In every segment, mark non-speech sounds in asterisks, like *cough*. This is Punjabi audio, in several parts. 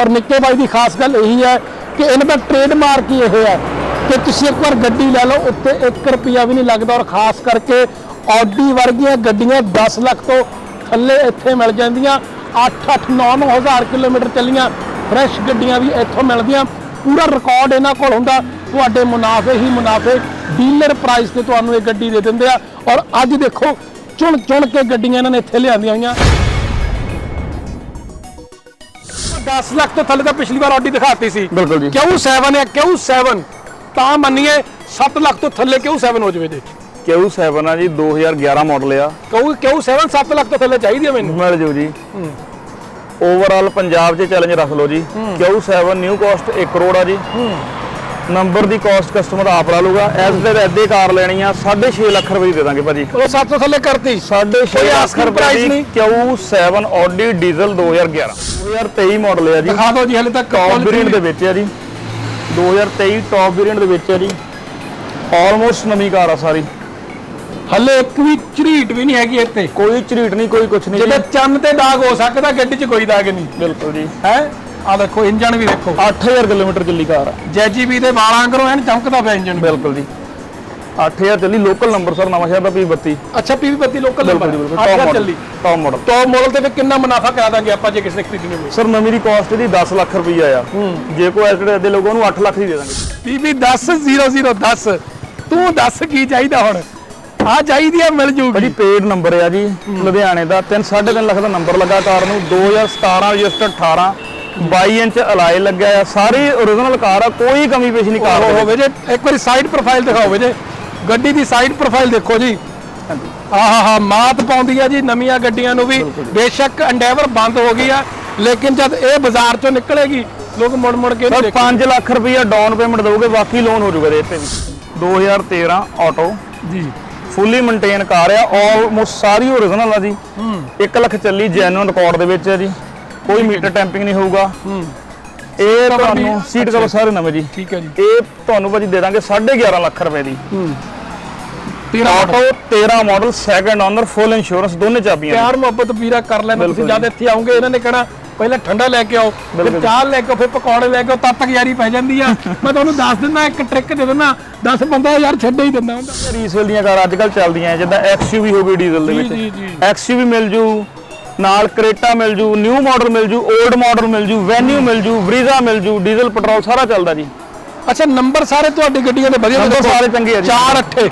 ਔਰ ਨਿੱਕੇ ਬਾਈ ਦੀ ਖਾਸ ਗੱਲ ਇਹੀ ਹੈ ਕਿ ਇਹਨਾਂ ਦਾ ਟ੍ਰੇਡਮਾਰਕ ਹੀ ਇਹ ਹੈ ਕਿ ਤੁਸੀਂ ਇੱਕ ਵਾਰ ਗੱਡੀ ਲੈ ਲਓ ਉੱਤੇ 1 ਰੁਪਿਆ ਵੀ ਨਹੀਂ ਲੱਗਦਾ ਔਰ ਖਾਸ ਕਰਕੇ ਆਡੀ ਵਰਗੀਆਂ ਗੱਡੀਆਂ 10 ਲੱਖ ਤੋਂ ਥੱਲੇ ਇੱਥੇ ਮਿਲ ਜਾਂਦੀਆਂ 8-8 9-9 ਹਜ਼ਾਰ ਕਿਲੋਮੀਟਰ ਚੱਲੀਆਂ ਫਰੈਸ਼ ਗੱਡੀਆਂ ਵੀ ਇੱਥੋਂ ਮਿਲਦੀਆਂ। ਪੂਰਾ ਰਿਕਾਰਡ ਇਹਨਾਂ ਕੋਲ ਹੁੰਦਾ। ਤੁਹਾਡੇ ਮੁਨਾਫੇ ਹੀ ਮੁਨਾਫੇ ਡੀਲਰ ਪ੍ਰਾਈਸ ਤੇ ਤੁਹਾਨੂੰ ਇਹ ਗੱਡੀ ਦੇ ਦਿੰਦੇ ਆ। ਔਰ ਅੱਜ ਦੇਖੋ ਚੁਣ ਚੁਣ ਕੇ ਗੱਡੀਆਂ ਇਹਨਾਂ ਨੇ ਇੱਥੇ ਲਿਆਂਦੀਆਂ ਹੋਈਆਂ। 10 ਲੱਖ ਤੋਂ ਥੱਲੇ ਤਾਂ ਪਿਛਲੀ ਵਾਰ ਆਡੀ ਦਿਖਾਤੀ ਸੀ। ਬਿਲਕੁਲ ਜੀ। ਕਿਉਂ 7 ਹੈ ਕਿਉਂ 7 ਤਾਂ ਮੰਨੀਏ 7 ਲੱਖ ਤੋਂ ਥੱਲੇ ਕਿਉਂ 7 ਹੋ ਜਵੇ ਜੀ? ਕਿਊ 7 ਆ ਜੀ? 2011 ਮਾਡਲ ਆ। ਕਿਉਂ ਕਿਉਂ 7 7 ਲੱਖ ਤੋਂ ਥੱਲੇ ਚਾਹੀਦੀ ਹੈ ਮੈਨੂੰ? ਮਿਲ ਜੂ ਜੀ। ਓਵਰਆਲ ਪੰਜਾਬ 'ਚ ਚੈਲੰਜ ਰੱਖ ਲਓ ਜੀ। ਕਿਊ 7 ਨਿਊ ਕਾਸਟ 1 ਕਰੋੜ ਆ ਜੀ। ਨੰਬਰ ਦੀ ਕਾਸਟ ਕਸਟਮਰ ਆਪ ਲਾ ਲੂਗਾ ਐਸ ਦੇ ਐਦੇ ਕਾਰ ਲੈਣੀ ਆ 6.5 ਲੱਖ ਰੁਪਏ ਦੀ ਦਾਂਗੇ ਭਾਜੀ। ਉਹ 7 ਤੋਂ ਥੱਲੇ ਕਰਤੀ। 6.5 ਕੋਈ ਲੱਖ ਰੁਪਏ ਦੀ ਨਹੀਂ। ਕਿਊ 7 ਆਡੀ ਡੀਜ਼ਲ 2011 2023 ਮਾਡਲ ਆ ਜੀ। ਦਿਖਾ ਦਿਓ ਜੀ ਹਲੇ ਤੱਕ ਟੌਪ ਵੇਰੀਐਂਟ ਦੇ ਵਿੱਚ ਆ ਜੀ। 2023 ਟੌਪ ਵੇਰੀਐਂਟ ਦੇ ਵਿੱਚ ਆ ਜੀ। ਆਲਮੋਸਟ ਨਵੀਂ ਕਾਰ ਆ ਸਾਰੀ। ਹਲੇ ਇੱਕ ਵੀ ਝਰੀਟ ਵੀ ਨਹੀਂ ਹੈਗੀ ਇੱਥੇ। ਕੋਈ ਝਰੀਟ ਨਹੀਂ ਕੋਈ ਕੁਛ ਨਹੀਂ ਜਿਹਦੇ ਜੀ। ਚੰਨ ਤੇ ਦਾਗ ਹੋ ਸਕਦਾ ਗੱਡੀ 'ਚ ਕੋਈ ਦਾਗ ਨਹੀਂ। ਬਿਲਕੁਲ ਜੀ। ਹੈ? ਆ ਦੇਖੋ ਇੰਜਨ ਵੀ ਦੇਖੋ। 8000 ਕਿਲੋਮੀਟਰ ਚੱਲੀ ਕਾਰ ਆ। ਜੈਜੀਬੀ ਦੇ ਵਾਲਾਂ ਕਰੋ ਐਨ ਚਮਕਦਾ ਪਿਆ ਇੰਜਨ ਬਿਲਕੁਲ ਜੀ। 8000 ਚੱਲੀ ਲੋਕਲ ਨੰਬਰ ਸਰ ਨਵਾਂ ਸ਼ਹਿਰ ਦਾ P32 ਅੱਛਾ ਪੀਵੀ 32 ਲੋਕਲ ਨੰਬਰ ਜੀ ਅੱਛਾ ਚੱਲੀ। ਟੌਪ ਮਾਡਲ ਟੌਪ ਮਾਡਲ ਤੇ ਫਿਰ ਕਿੰਨਾ ਮੁਨਾਫਾ ਕਰਾ ਦਾਂਗੇ ਆਪਾਂ ਜੇ ਕਿਸੇ ਨੇ ਖਰੀਦਣੀ ਹੋਵੇ? ਸਰ ਨਵੀਂ ਦੀ ਕਾਸਟ ਇਹਦੀ 10 ਲੱਖ ਰੁਪਈਆ ਆ। ਜੇ ਕੋਈ ਐਸਟੇਟ ਦੇ ਲੋਕਾਂ ਨੂੰ 8 ਲੱਖ ਦੀ ਦੇ ਦਾਂਗੇ। ਪੀਵੀ 10 0010 ਤੂੰ ਦੱਸ ਕੀ ਚਾਹੀਦਾ ਹੁਣ? ਆ ਚਾਹੀਦੀ ਆ ਮਿਲ ਜੂਗੀ। ਪੇਡ ਨੰਬਰ ਆ ਜੀ ਲੁਧਿਆਣੇ ਦਾ। 3 3.5 ਲੱਖ ਦਾ ਨੰਬਰ ਲੱਗਾ ਕਾਰ ਨੂੰ 2017 ਰਜਿਸਟਰ 18 22 ਇੰਚ ਅਲਾਈ ਲੱਗਿਆ ਆ ਸਾਰੀ origignal ਕਾਰ ਆ ਕੋਈ ਕਮੀ ਪੇਸ਼ ਨਹੀਂ ਕਾਰ ਦੇ। ਹੋਵੇ ਜੇ ਇੱਕ ਵਾਰੀ ਸਾਈਡ ਪ੍ਰੋਫਾਈਲ ਦਿਖਾਓਗੇ ਜੇ ਗੱਡੀ ਦੀ ਸਾਈਡ ਪ੍ਰੋਫਾਈਲ ਦੇਖੋ ਜੀ। ਆਹਾ ਹਾ ਮਾਤ ਪਾਉਂਦੀ ਆ ਜੀ ਨਵੀਆਂ ਗੱਡੀਆਂ ਨੂੰ ਵੀ। ਬੇਸ਼ੱਕ ਐਂਡੇਵਰ ਬੰਦ ਹੋ ਗਈ ਆ ਲੇਕਿਨ ਜਦ ਇਹ ਬਾਜ਼ਾਰ ਚੋਂ ਨਿਕਲੇਗੀ ਲੋਕ ਮੁੜ ਮੁੜ ਕੇ ਦੇਖਣਗੇ। 5 ਲੱਖ ਰੁਪਈਆ ਡਾਊਨ ਪੇਮੈਂਟ ਦੋਗੇ ਬਾਕੀ ਲੋਨ ਹੋ ਜਾਊਗਾ ਇਹਦੇ ਤੇ ਵੀ। 2013 ਆਟੋ ਜੀ। ਫੁੱਲੀ ਮੇਨਟੇਨ ਕਾਰ ਆ ਆਲਮੋਸਟ ਸਾਰੀ origignal ਆ ਜੀ। 1 ਲੱਖ ਚੱਲੀ ਜੈਨੂਇਨ ਰਿਕਾਰਡ ਦੇ ਵਿੱਚ ਆ ਜੀ। ਕੋਈ ਮੀਟਰ ਟੈਂਪਿੰਗ ਨਹੀਂ ਹੋਊਗਾ। ਇਹ cover ਵੀ- ਤੁਹਾਨੂੰ ਸੀਟ। ਕਵਰ ਸਾਰੇ ਨਵੇਂ ਜੀ। ਠੀਕ ਹੈ ਜੀ। ਇਹ ਤੁਹਾਨੂੰ ਭਾਜੀ ਦੇ ਦਾਂਗੇ 11.5 ਲੱਖ ਰੁਪਏ ਦੀ। ਤੇਰਾ auto 13 model second owner full insurance ਦੋਨੇ ਚਾਬੀਆਂ। ਪਿਆਰ ਮੁਹੱਬਤ ਵੀਰਾ ਕਰ ਲੈਣਾ ਤੁਸੀਂ ਜਦ ਇੱਥੇ ਆਉਂਗੇ ਇਹਨਾਂ ਨੇ ਕਹਿਣਾ ਪਹਿਲਾਂ ਠੰਡਾ ਲੈ ਕੇ ਆਓ ਫਿਰ। ਚਾਹ ਲੈ ਕੇ ਆਓ ਫਿਰ ਪਕੌੜੇ ਲੈ ਕੇ ਆਓ ਤਦ ਤੱਕ ਯਾਰੀ ਪੈ ਜਾਂਦੀ ਆ। *laughs* ਮੈਂ ਤੁਹਾਨੂੰ ਦੱਸ ਦਿੰਦਾ ਇੱਕ ਟ੍ਰਿਕ ਦੇ ਦਿੰਦਾ 10 ਬੰਦਾ ਯਾਰ ਛੱਡੇ ਹੀ ਦਿੰਦਾ। ਹੁੰਦਾ ਰੀਸੇਲ ਦੀਆਂ ਕਾਰ ਅੱਜ ਕੱਲ ਚੱਲਦੀਆਂ ਜਿੱਦਾਂ ਐਕਸਯੂਵੀ ਹੋ ਗਈ ਡੀਜ਼ਲ ਦੇ ਵਿੱਚ। ਐਕਸਯੂਵੀ ਮਿਲ ਜੂ। ਨਾਲ ਕਰੇਟਾ ਮਿਲ ਜੂ ਨਿਊ ਮਾਡਲ ਮਿਲ ਜੂ 올ਡ ਮਾਡਲ ਮਿਲ ਜੂ ਵੈਨਿਊ ਮਿਲ ਜੂ ਬਰੀਜ਼ਾ ਮਿਲ ਜੂ ਡੀਜ਼ਲ ਪੈਟਰੋਲ ਸਾਰਾ ਚੱਲਦਾ ਜੀ। ਅੱਛਾ ਨੰਬਰ ਸਾਰੇ ਤੁਹਾਡੀ ਗੱਡੀਆਂ ਦੇ ਵਧੀਆ ਨੰਬਰ। ਸਾਰੇ ਚੰਗੇ ਆ ਜੀ। ਚਾਰ ਅੱਠੇ।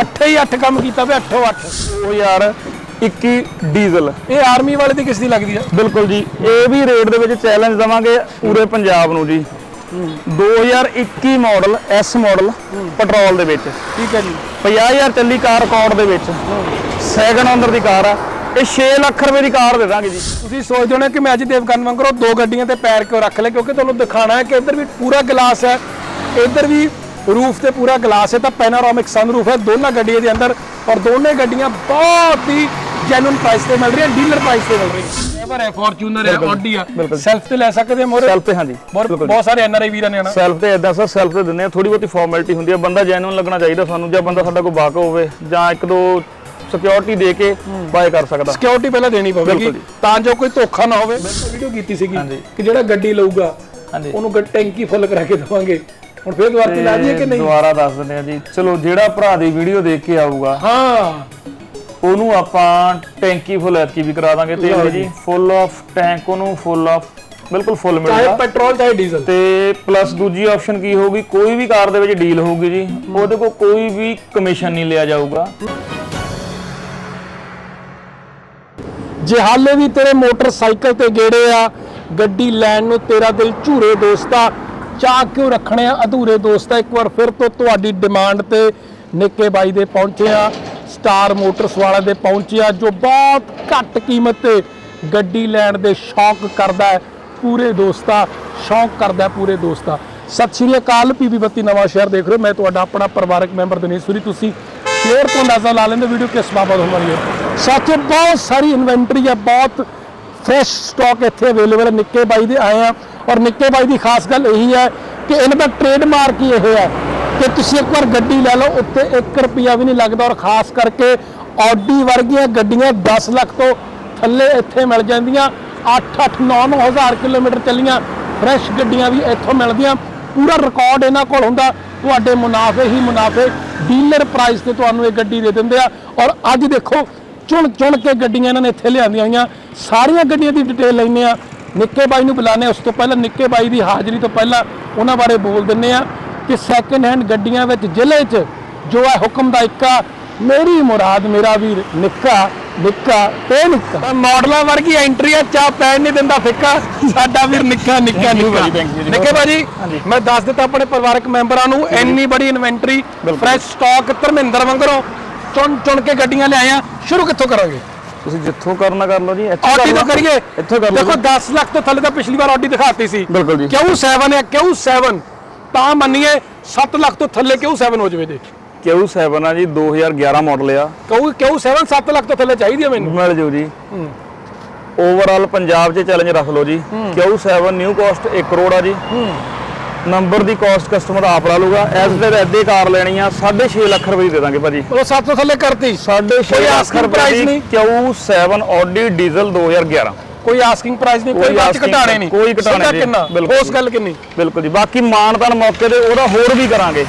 ਅੱਠੇ ਹੀ ਅੱਠ ਕੰਮ ਕੀਤਾ ਵੇ ਅੱਠੋ ਅੱਠ। ਉਹ ਯਾਰ 21 ਡੀਜ਼ਲ ਇਹ ਆਰਮੀ ਵਾਲੇ ਦੀ ਕਿਸ ਦੀ ਲੱਗਦੀ ਆ? ਬਿਲਕੁਲ ਜੀ ਇਹ ਵੀ ਰੇਟ ਦੇ ਵਿੱਚ ਚੈਲੰਜ ਦਵਾਂਗੇ ਪੂਰੇ ਪੰਜਾਬ ਨੂੰ ਜੀ। 2021 ਮਾਡਲ ਐਸ ਮਾਡਲ ਪੈਟਰੋਲ ਦੇ ਵਿੱਚ। ਠੀਕ ਹੈ ਜੀ। 50000 ਚੱਲੀ ਕਾਰ ਰਿਕਾਰਡ ਦੇ ਵਿੱਚ। ਸੈਕੰਡ ਓਨਰ ਦੀ ਕਾਰ ਆ। ਇਹ 6 ਲੱਖ ਰੁਪਏ ਦੀ ਕਾਰ ਦੇ ਦਾਂਗੇ ਜੀ। ਤੁਸੀਂ ਸੋਚਦੇ ਹੋਣੇ ਕਿ ਮੈਂ ਅੱਜ ਦੇਵਕਰਨ ਵਾਂਗਰੋ ਦੋ ਗੱਡੀਆਂ ਤੇ ਪੈਰ ਕਿਉਂ ਰੱਖ ਲਏ? ਕਿਉਂਕਿ ਤੁਹਾਨੂੰ ਦਿਖਾਣਾ ਹੈ ਕਿ ਇੱਧਰ ਵੀ ਪੂਰਾ ਗਲਾਸ ਹੈ। ਇੱਧਰ ਵੀ ਰੂਫ ਤੇ ਪੂਰਾ ਗਲਾਸ ਹੈ। ਤਾਂ ਪੈਨਾਰੋਮਿਕ ਸਨਰੂਫ ਹੈ। ਦੋਨਾਂ ਗੱਡੀਆਂ ਦੇ ਅੰਦਰ ਔਰ ਦੋਨੇ ਗੱਡੀਆਂ ਬਹੁਤ ਹੀ ਜੈਨੂਨ ਪ੍ਰਾਈਸ ਤੇ ਮਿਲ ਰਹੀਆਂ ਡੀਲਰ ਪ੍ਰਾਈਸ ਤੇ ਮਿਲ ਰਹੀਆਂ। ਹੈ ਫੋਰਚੂਨਰ ਹੈ ਆਡੀ ਆ। ਸੈਲਫ ਤੇ ਲੈ ਸਕਦੇ ਮੋਰੇ? ਸੈਲਫ ਤੇ ਹਾਂਜੀ ਬਹੁਤ ਸਾਰੇ ਐਨਆਰਆਈ ਵੀਰਾਂ ਨੇ ਆਣਾ ਸੈਲਫ ਤੇ ਇਦਾਂ ਸਰ ਸੈਲਫ ਤੇ ਦਿੰਦੇ ਆ। ਥੋੜੀ ਬਹੁਤੀ ਫਾਰਮੈਲਿਟੀ ਹੁੰਦੀ ਆ। ਬੰਦਾ ਜੈਨੂਨ ਲੱਗਣਾ ਚਾਹੀਦਾ ਸਾਨੂੰ ਜਾਂ ਬੰਦਾ ਸਾਡਾ ਕੋਈ ਬਾਕ ਹੋਵੇ ਜਾਂ ਇੱਕ ਦੋ ਸਿਕਿਉਰਿਟੀ ਦੇ ਕੇ ਬਾਏ ਕਰ ਸਕਦਾ। ਸਿਕਿਉਰਿਟੀ ਪਹਿਲਾਂ ਦੇਣੀ ਪਵੇਗੀ। ਤਾਂ ਜੋ ਕੋਈ ਧੋਖਾ ਨਾ ਹੋਵੇ। ਮੈਂ ਵੀਡੀਓ ਕੀਤੀ ਸੀਗੀ। ਕਿ ਜਿਹੜਾ ਗੱਡੀ ਲਊਗਾ ਹਾਂਜੀ। ਉਹਨੂੰ ਗੱਡੀ ਟੈਂਕੀ ਫੁੱਲ ਕਰਾ ਕੇ ਦਵਾਂਗੇ। ਹੁਣ ਫੇਰ ਦੁਬਾਰਾ ਤੇ ਲਾ ਦਈਏ ਕਿ ਨਹੀਂ? ਦੁਬਾਰਾ ਦੱਸ ਦਿੰਦੇ ਆ ਜੀ। ਚਲੋ ਜਿਹੜਾ ਭਰਾ ਦੀ ਵੀਡੀਓ ਦੇਖ ਕੇ ਆਊਗਾ ਹਾਂ। ਉਹਨੂੰ ਆਪਾਂ ਟੈਂਕੀ ਫੁੱਲ ਐਤਕੀ ਵੀ ਕਰਾ ਦਾਂਗੇ ਤੇਲ ਜੀ। ਫੁੱਲ ਆਫ ਟੈਂਕ ਉਹਨੂੰ ਫੁੱਲ ਆਫ ਬਿਲਕੁਲ ਫੁੱਲ ਚਾਹੇ ਮਿਲੇਗਾ ਪੈਟਰੋਲ ਚਾਹੇ ਡੀਜ਼ਲ ਤੇ ਪਲੱਸ ਦੂਜੀ ਆਪਸ਼ਨ ਕੀ ਹੋਊਗੀ? ਕੋਈ ਵੀ ਕਾਰ ਦੇ ਵਿੱਚ ਡੀਲ ਹੋਊਗੀ ਜੀ। ਉਹਦੇ ਕੋਲ ਕੋਈ ਵੀ ਕਮਿਸ਼ਨ ਨਹੀਂ ਲਿਆ ਜਾਊਗਾ। ਜੇ ਹਾਲੇ ਵੀ ਤੇਰੇ ਮੋਟਰਸਾਈਕਲ ਤੇ ਗੇੜੇ ਆ, ਗੱਡੀ ਲੈਣ ਨੂੰ ਤੇਰਾ ਦਿਲ ਝੂਰੇ ਦੋਸਤਾ ਚਾਹ ਕਿਉਂ ਰੱਖਣੇ ਆ ਅਧੂਰੇ ਦੋਸਤਾ ਇੱਕ ਵਾਰ ਫਿਰ ਤੋਂ ਤੁਹਾਡੀ ਡਿਮਾਂਡ ਤੇ ਨਿੱਕੇ ਬਾਈ ਦੇ ਪਹੁੰਚੇ ਆ ਸਟਾਰ ਮੋਟਰਸ ਵਾਲਿਆਂ ਦੇ ਪਹੁੰਚੇ ਆ, ਜੋ ਬਹੁਤ ਘੱਟ ਕੀਮਤ ਤੇ ਗੱਡੀ ਲੈਣ ਦੇ ਸ਼ੌਕ ਕਰਦਾ ਹੈ। ਪੂਰੇ ਦੋਸਤਾ ਸ਼ੌਕ ਕਰਦਾ ਹੈ ਪੂਰੇ ਦੋਸਤਾ ਸਤਿ ਸ਼੍ਰੀ ਅਕਾਲ ਪੀਬੀ ਬੱਤੀ ਨਵਾਂ ਸ਼ਹਿਰ ਦੇਖ ਰਹੇ ਹੋ। ਮੈਂ ਤੁਹਾਡਾ ਆਪਣਾ ਪਰਿਵਾਰਕ ਮੈਂਬਰ ਦਿਨੇਸ਼ ਸੂਰੀ। ਤੁਸੀਂ ਸ਼ੇਅਰ ਤੋਂ ਅੰਦਾਜ਼ਾ ਲਾ ਲੈਂਦੇ ਵੀਡੀਓ ਕਿਸ ਬਾਬਤ ਹੋ ਹੈ? ਸਾਥੀਓ ਬਹੁਤ ਸਾਰੀ ਇਨਵੈਂਟਰੀ ਹੈ, ਬਹੁਤ ਫਰੈਸ਼ ਸਟਾਕ ਇੱਥੇ ਅਵੇਲੇਬਲ ਹੈ, ਨਿੱਕੇ ਬਾਈ ਦੇ ਆਏ ਆ। ਔਰ ਨਿੱਕੇ ਬਾਈ ਦੀ ਖਾਸ ਗੱਲ ਇਹੀ ਹੈ ਕਿ ਇਹਨਾਂ ਦਾ ਟ੍ਰੇਡਮਾਰਕ ਹੀ ਇਹ ਹੈ ਕਿ ਤੁਸੀਂ ਇੱਕ ਵਾਰ ਗੱਡੀ ਲੈ ਲਓ, ਉੱਤੇ 1 ਰੁਪਿਆ ਵੀ ਨਹੀਂ ਲੱਗਦਾ। ਔਰ ਖਾਸ ਕਰਕੇ ਆਡੀ ਵਰਗੀਆਂ ਗੱਡੀਆਂ 10 ਲੱਖ ਤੋਂ ਥੱਲੇ ਇੱਥੇ ਮਿਲ ਜਾਂਦੀਆਂ। 8-8 9-9 ਹਜ਼ਾਰ ਕਿਲੋਮੀਟਰ ਚੱਲੀਆਂ ਫਰੈਸ਼ ਗੱਡੀਆਂ ਵੀ ਇੱਥੋਂ ਮਿਲਦੀਆਂ। ਪੂਰਾ ਰਿਕਾਰਡ ਇਹਨਾਂ ਕੋਲ ਹੁੰਦਾ। ਤੁਹਾਡੇ ਮੁਨਾਫੇ ਹੀ ਮੁਨਾਫੇ। ਡੀਲਰ ਪ੍ਰਾਈਸ ਤੇ ਤੁਹਾਨੂੰ ਇਹ ਗੱਡੀ ਦੇ ਦਿੰਦੇ ਆ। ਔਰ ਅੱਜ ਦੇਖੋ ਚੁਣ ਚੁਣ ਕੇ ਗੱਡੀਆਂ ਇਹਨਾਂ ਨੇ ਇੱਥੇ ਲਿਆਂਦੀਆਂ ਹੋਈਆਂ। ਸਾਰੀਆਂ ਗੱਡੀਆਂ ਦੀ ਡਿਟੇਲ ਲੈਂਦੇ ਆ ਨਿੱਕੇ ਬਾਈ ਨੂੰ ਬੁਲਾਣੇ ਉਸ ਤੋਂ ਪਹਿਲਾਂ ਨਿੱਕੇ ਬਾਈ ਦੀ ਹਾਜ਼ਰੀ ਤੋਂ ਪਹਿਲਾਂ ਉਹਨਾਂ ਬਾਰੇ ਬੋਲ ਦਿੰਨੇ ਆ ਕਿ ਸੈਕੰਡ ਹੈਂਡ ਗੱਡੀਆਂ ਵਿੱਚ ਜ਼ਿਲ੍ਹੇ 'ਚ ਜੋ ਹੈ ਹੁਕਮ ਦਾ ਇੱਕਾ ਮੇਰੀ ਮੁਰਾਦ ਮੇਰਾ ਵੀਰ ਨਿੱਕਾ ਨਿੱਕਾ ਤੇ ਨਿੱਕਾ। ਮਾਡਲਾਂ ਵਰਗੀ ਐਂਟਰੀ ਆ ਚਾਹ ਪੈਣ ਨਹੀਂ ਦਿੰਦਾ ਫਿੱਕਾ। ਸਾਡਾ ਵੀਰ ਨਿੱਕਾ ਨਿੱਕਾ ਨਿੱਕਾ। ਭਾਜੀ। ਮੈਂ ਦੱਸ ਦਿੱਤਾ ਆਪਣੇ ਪਰਿਵਾਰਕ ਮੈਂਬਰਾਂ ਨੂੰ ਇੰਨੀ ਬੜੀ ਇਨਵੈਂਟਰੀ। ਫਰੈਸ਼ ਸਟਾਕ ਧਰਮਿੰਦਰ ਵਾਂਗਰੋਂ। ਚੁਣ ਚੁਣ ਕੇ ਗੱਡੀਆਂ ਲਿਆਏ ਆ ਸ਼ੁਰੂ ਕਿੱਥੋਂ ਕਰਾਂਗੇ? ਤੁਸੀਂ ਜਿੱਥੋਂ ਕਰਨਾ ਕਰ ਲਓ ਜੀ ਇੱਥੋਂ ਆਡੀ ਤੋਂ। ਕਰੀਏ। ਇੱਥੋਂ ਕਰ ਲਓ ਦੇਖੋ ਜੀ। 10 ਲੱਖ ਤੋਂ ਥੱਲੇ ਤਾਂ ਪਿਛਲੀ ਵਾਰ ਆਡੀ ਦਿਖਾਤੀ ਸੀ। ਬਿਲਕੁਲ ਜੀ। ਕਿਉਂ 7 ਹੈ ਕਿਉਂ 7 ਤਾਂ ਮੰਨੀਏ 7 ਲੱਖ ਤੋਂ ਥੱਲੇ ਕਿਉਂ 7 ਹੋ ਜਾਵੇ ਜੀ ਕਿਊ 7 ਆ ਜੀ? 2011 ਮਾਡਲ ਆ। ਕਿਉਂ ਕਿਉਂ 7 7 ਲੱਖ ਤੋਂ ਥੱਲੇ ਚਾਹੀਦੀ ਹੈ ਮੈਨੂੰ? ਮਿਲ ਜੂ ਜੀ। ਓਵਰਆਲ ਪੰਜਾਬ 'ਚ ਚੈਲੰਜ ਰੱਖ ਲਓ ਜੀ। ਕਿਊ 7 ਨਿਊ ਕਾਸਟ 1 ਕਰੋੜ ਆ ਜੀ। ਨੰਬਰ ਦੀ ਕਾਸਟ ਕਸਟਮਰ ਆਪ ਲਾ ਲੂਗਾ। ਐਸ ਦੇ ਐਦੇ ਕਾਰ ਲੈਣੀ ਆ 6.5 ਲੱਖ ਰੁਪਏ ਦੀ ਦਾਂਗੇ ਭਾਜੀ। ਉਹ 7 ਤੋਂ ਥੱਲੇ ਕਰਤੀ। 6.5 ਕੋਈ ਲੱਖ ਰੁਪਏ ਦੀ ਨਹੀਂ? ਕਿਊ 7 ਆਡੀ ਡੀਜ਼ਲ 2011 ਕੋਈ ਆਸਕਿੰਗ ਪ੍ਰਾਈਸ ਨਹੀਂ ਕੋਈ asking ਘਟਾਣੇ ਨਹੀਂ। ਕੋਈ ਘਟਾਣੇ ਜੀ, ਕਿੰਨਾ? ਬਿਲਕੁਲ ਉਸ। ਗੱਲ ਕਿੰਨੀ? ਬਿਲਕੁਲ ਜੀ। ਬਾਕੀ ਮਾਨਤਾਨ ਮੌਕੇ ਤੇ ਉਹਦਾ ਹੋਰ ਵੀ ਕਰਾਂਗੇ।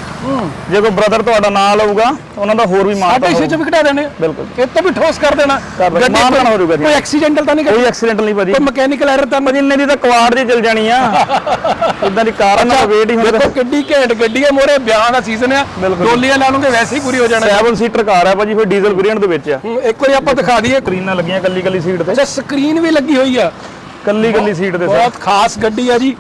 ਜੇ ਕੋਈ ਬ੍ਰਦਰ ਤੁਹਾਡਾ ਨਾਂ ਲਊਗਾ ਉਹਨਾਂ ਦਾ ਹੋਰ ਵੀ ਸਾਡੇ ਮਾਨਤਾਨ ਇਸੇ ਚ ਵੀ ਘਟਾ ਦੇਣੇ। ਆ। ਬਿਲਕੁਲ ਇਹ ਤੋਂ ਵੀ ਠੋਸ ਕਰ ਦੇਣਾ। ਕਰ ਦੇਣਾ। ਗੱਡੀ ਮਾਨ ਤਾਨ ਕੋਈ- ਹੋ ਜਾਊਗਾ ਜੀ। ਕੋਈ ਐਕਸੀਡੈਂਟਲ ਤਾਂ ਨਹੀਂ ਕੋਈ ਕੋਈ ਐਕਸੀਡੈਂਟ ਨਹੀਂ ਭਾਜੀ। ਕੋਈ ਮਕੈਨੀਕਲ ਐਰਰ ਤਾਂ ਨਹੀਂ ਇੰਨੇ ਦੀ ਤਾਂ ਕੁਆੜ ਜੀ ਚਲ ਜਾਣੀ ਆ। ਇਦਾਂ ਦੀ ਕਾਰ ਨਾਲ ਵੇਟ ਹੀ ਹੁੰਦਾ। ਦੇਖੋ ਕਿੱਡੀ ਘੈਂਟ ਗੱਡੀ ਹੈ ਮੋਰੇ ਵਿਆਹ ਦਾ ਸੀਜ਼ਨ ਆ। ਡੋਲੀਆਂ ਲਾ ਲਓਗੇ ਵੈਸੇ ਹੀ ਪੂਰੀ ਹੋ ਜਾਣਾ। 7 ਸੀਟਰ ਕਾਰ ਆ ਭਾਜੀ ਫਿਰ ਡੀਜ਼ਲ ਵੇਰੀਐਂਟ ਦੇ ਵਿੱਚ ਆ। ਇੱਕ ਵਾਰੀ ਆਪਾਂ ਦਿਖਾ ਦਈਏ। ਸਕਰੀਨਾਂ ਲੱਗੀਆਂ ਕੱਲੀ ਕੱਲੀ ਸੀਟ ਤੇ। ਅੱਛਾ ਸਕਰੀਨ ਵੀ ਲੱਗੀ ਹੋਈ ਆ। ਕੱਲੀ ਕੱਲੀ ਸੀਟ ਤੇ ਸਰ। ਬਹੁਤ ਖਾਸ ਗੱਡੀ ਆ ਜੀ।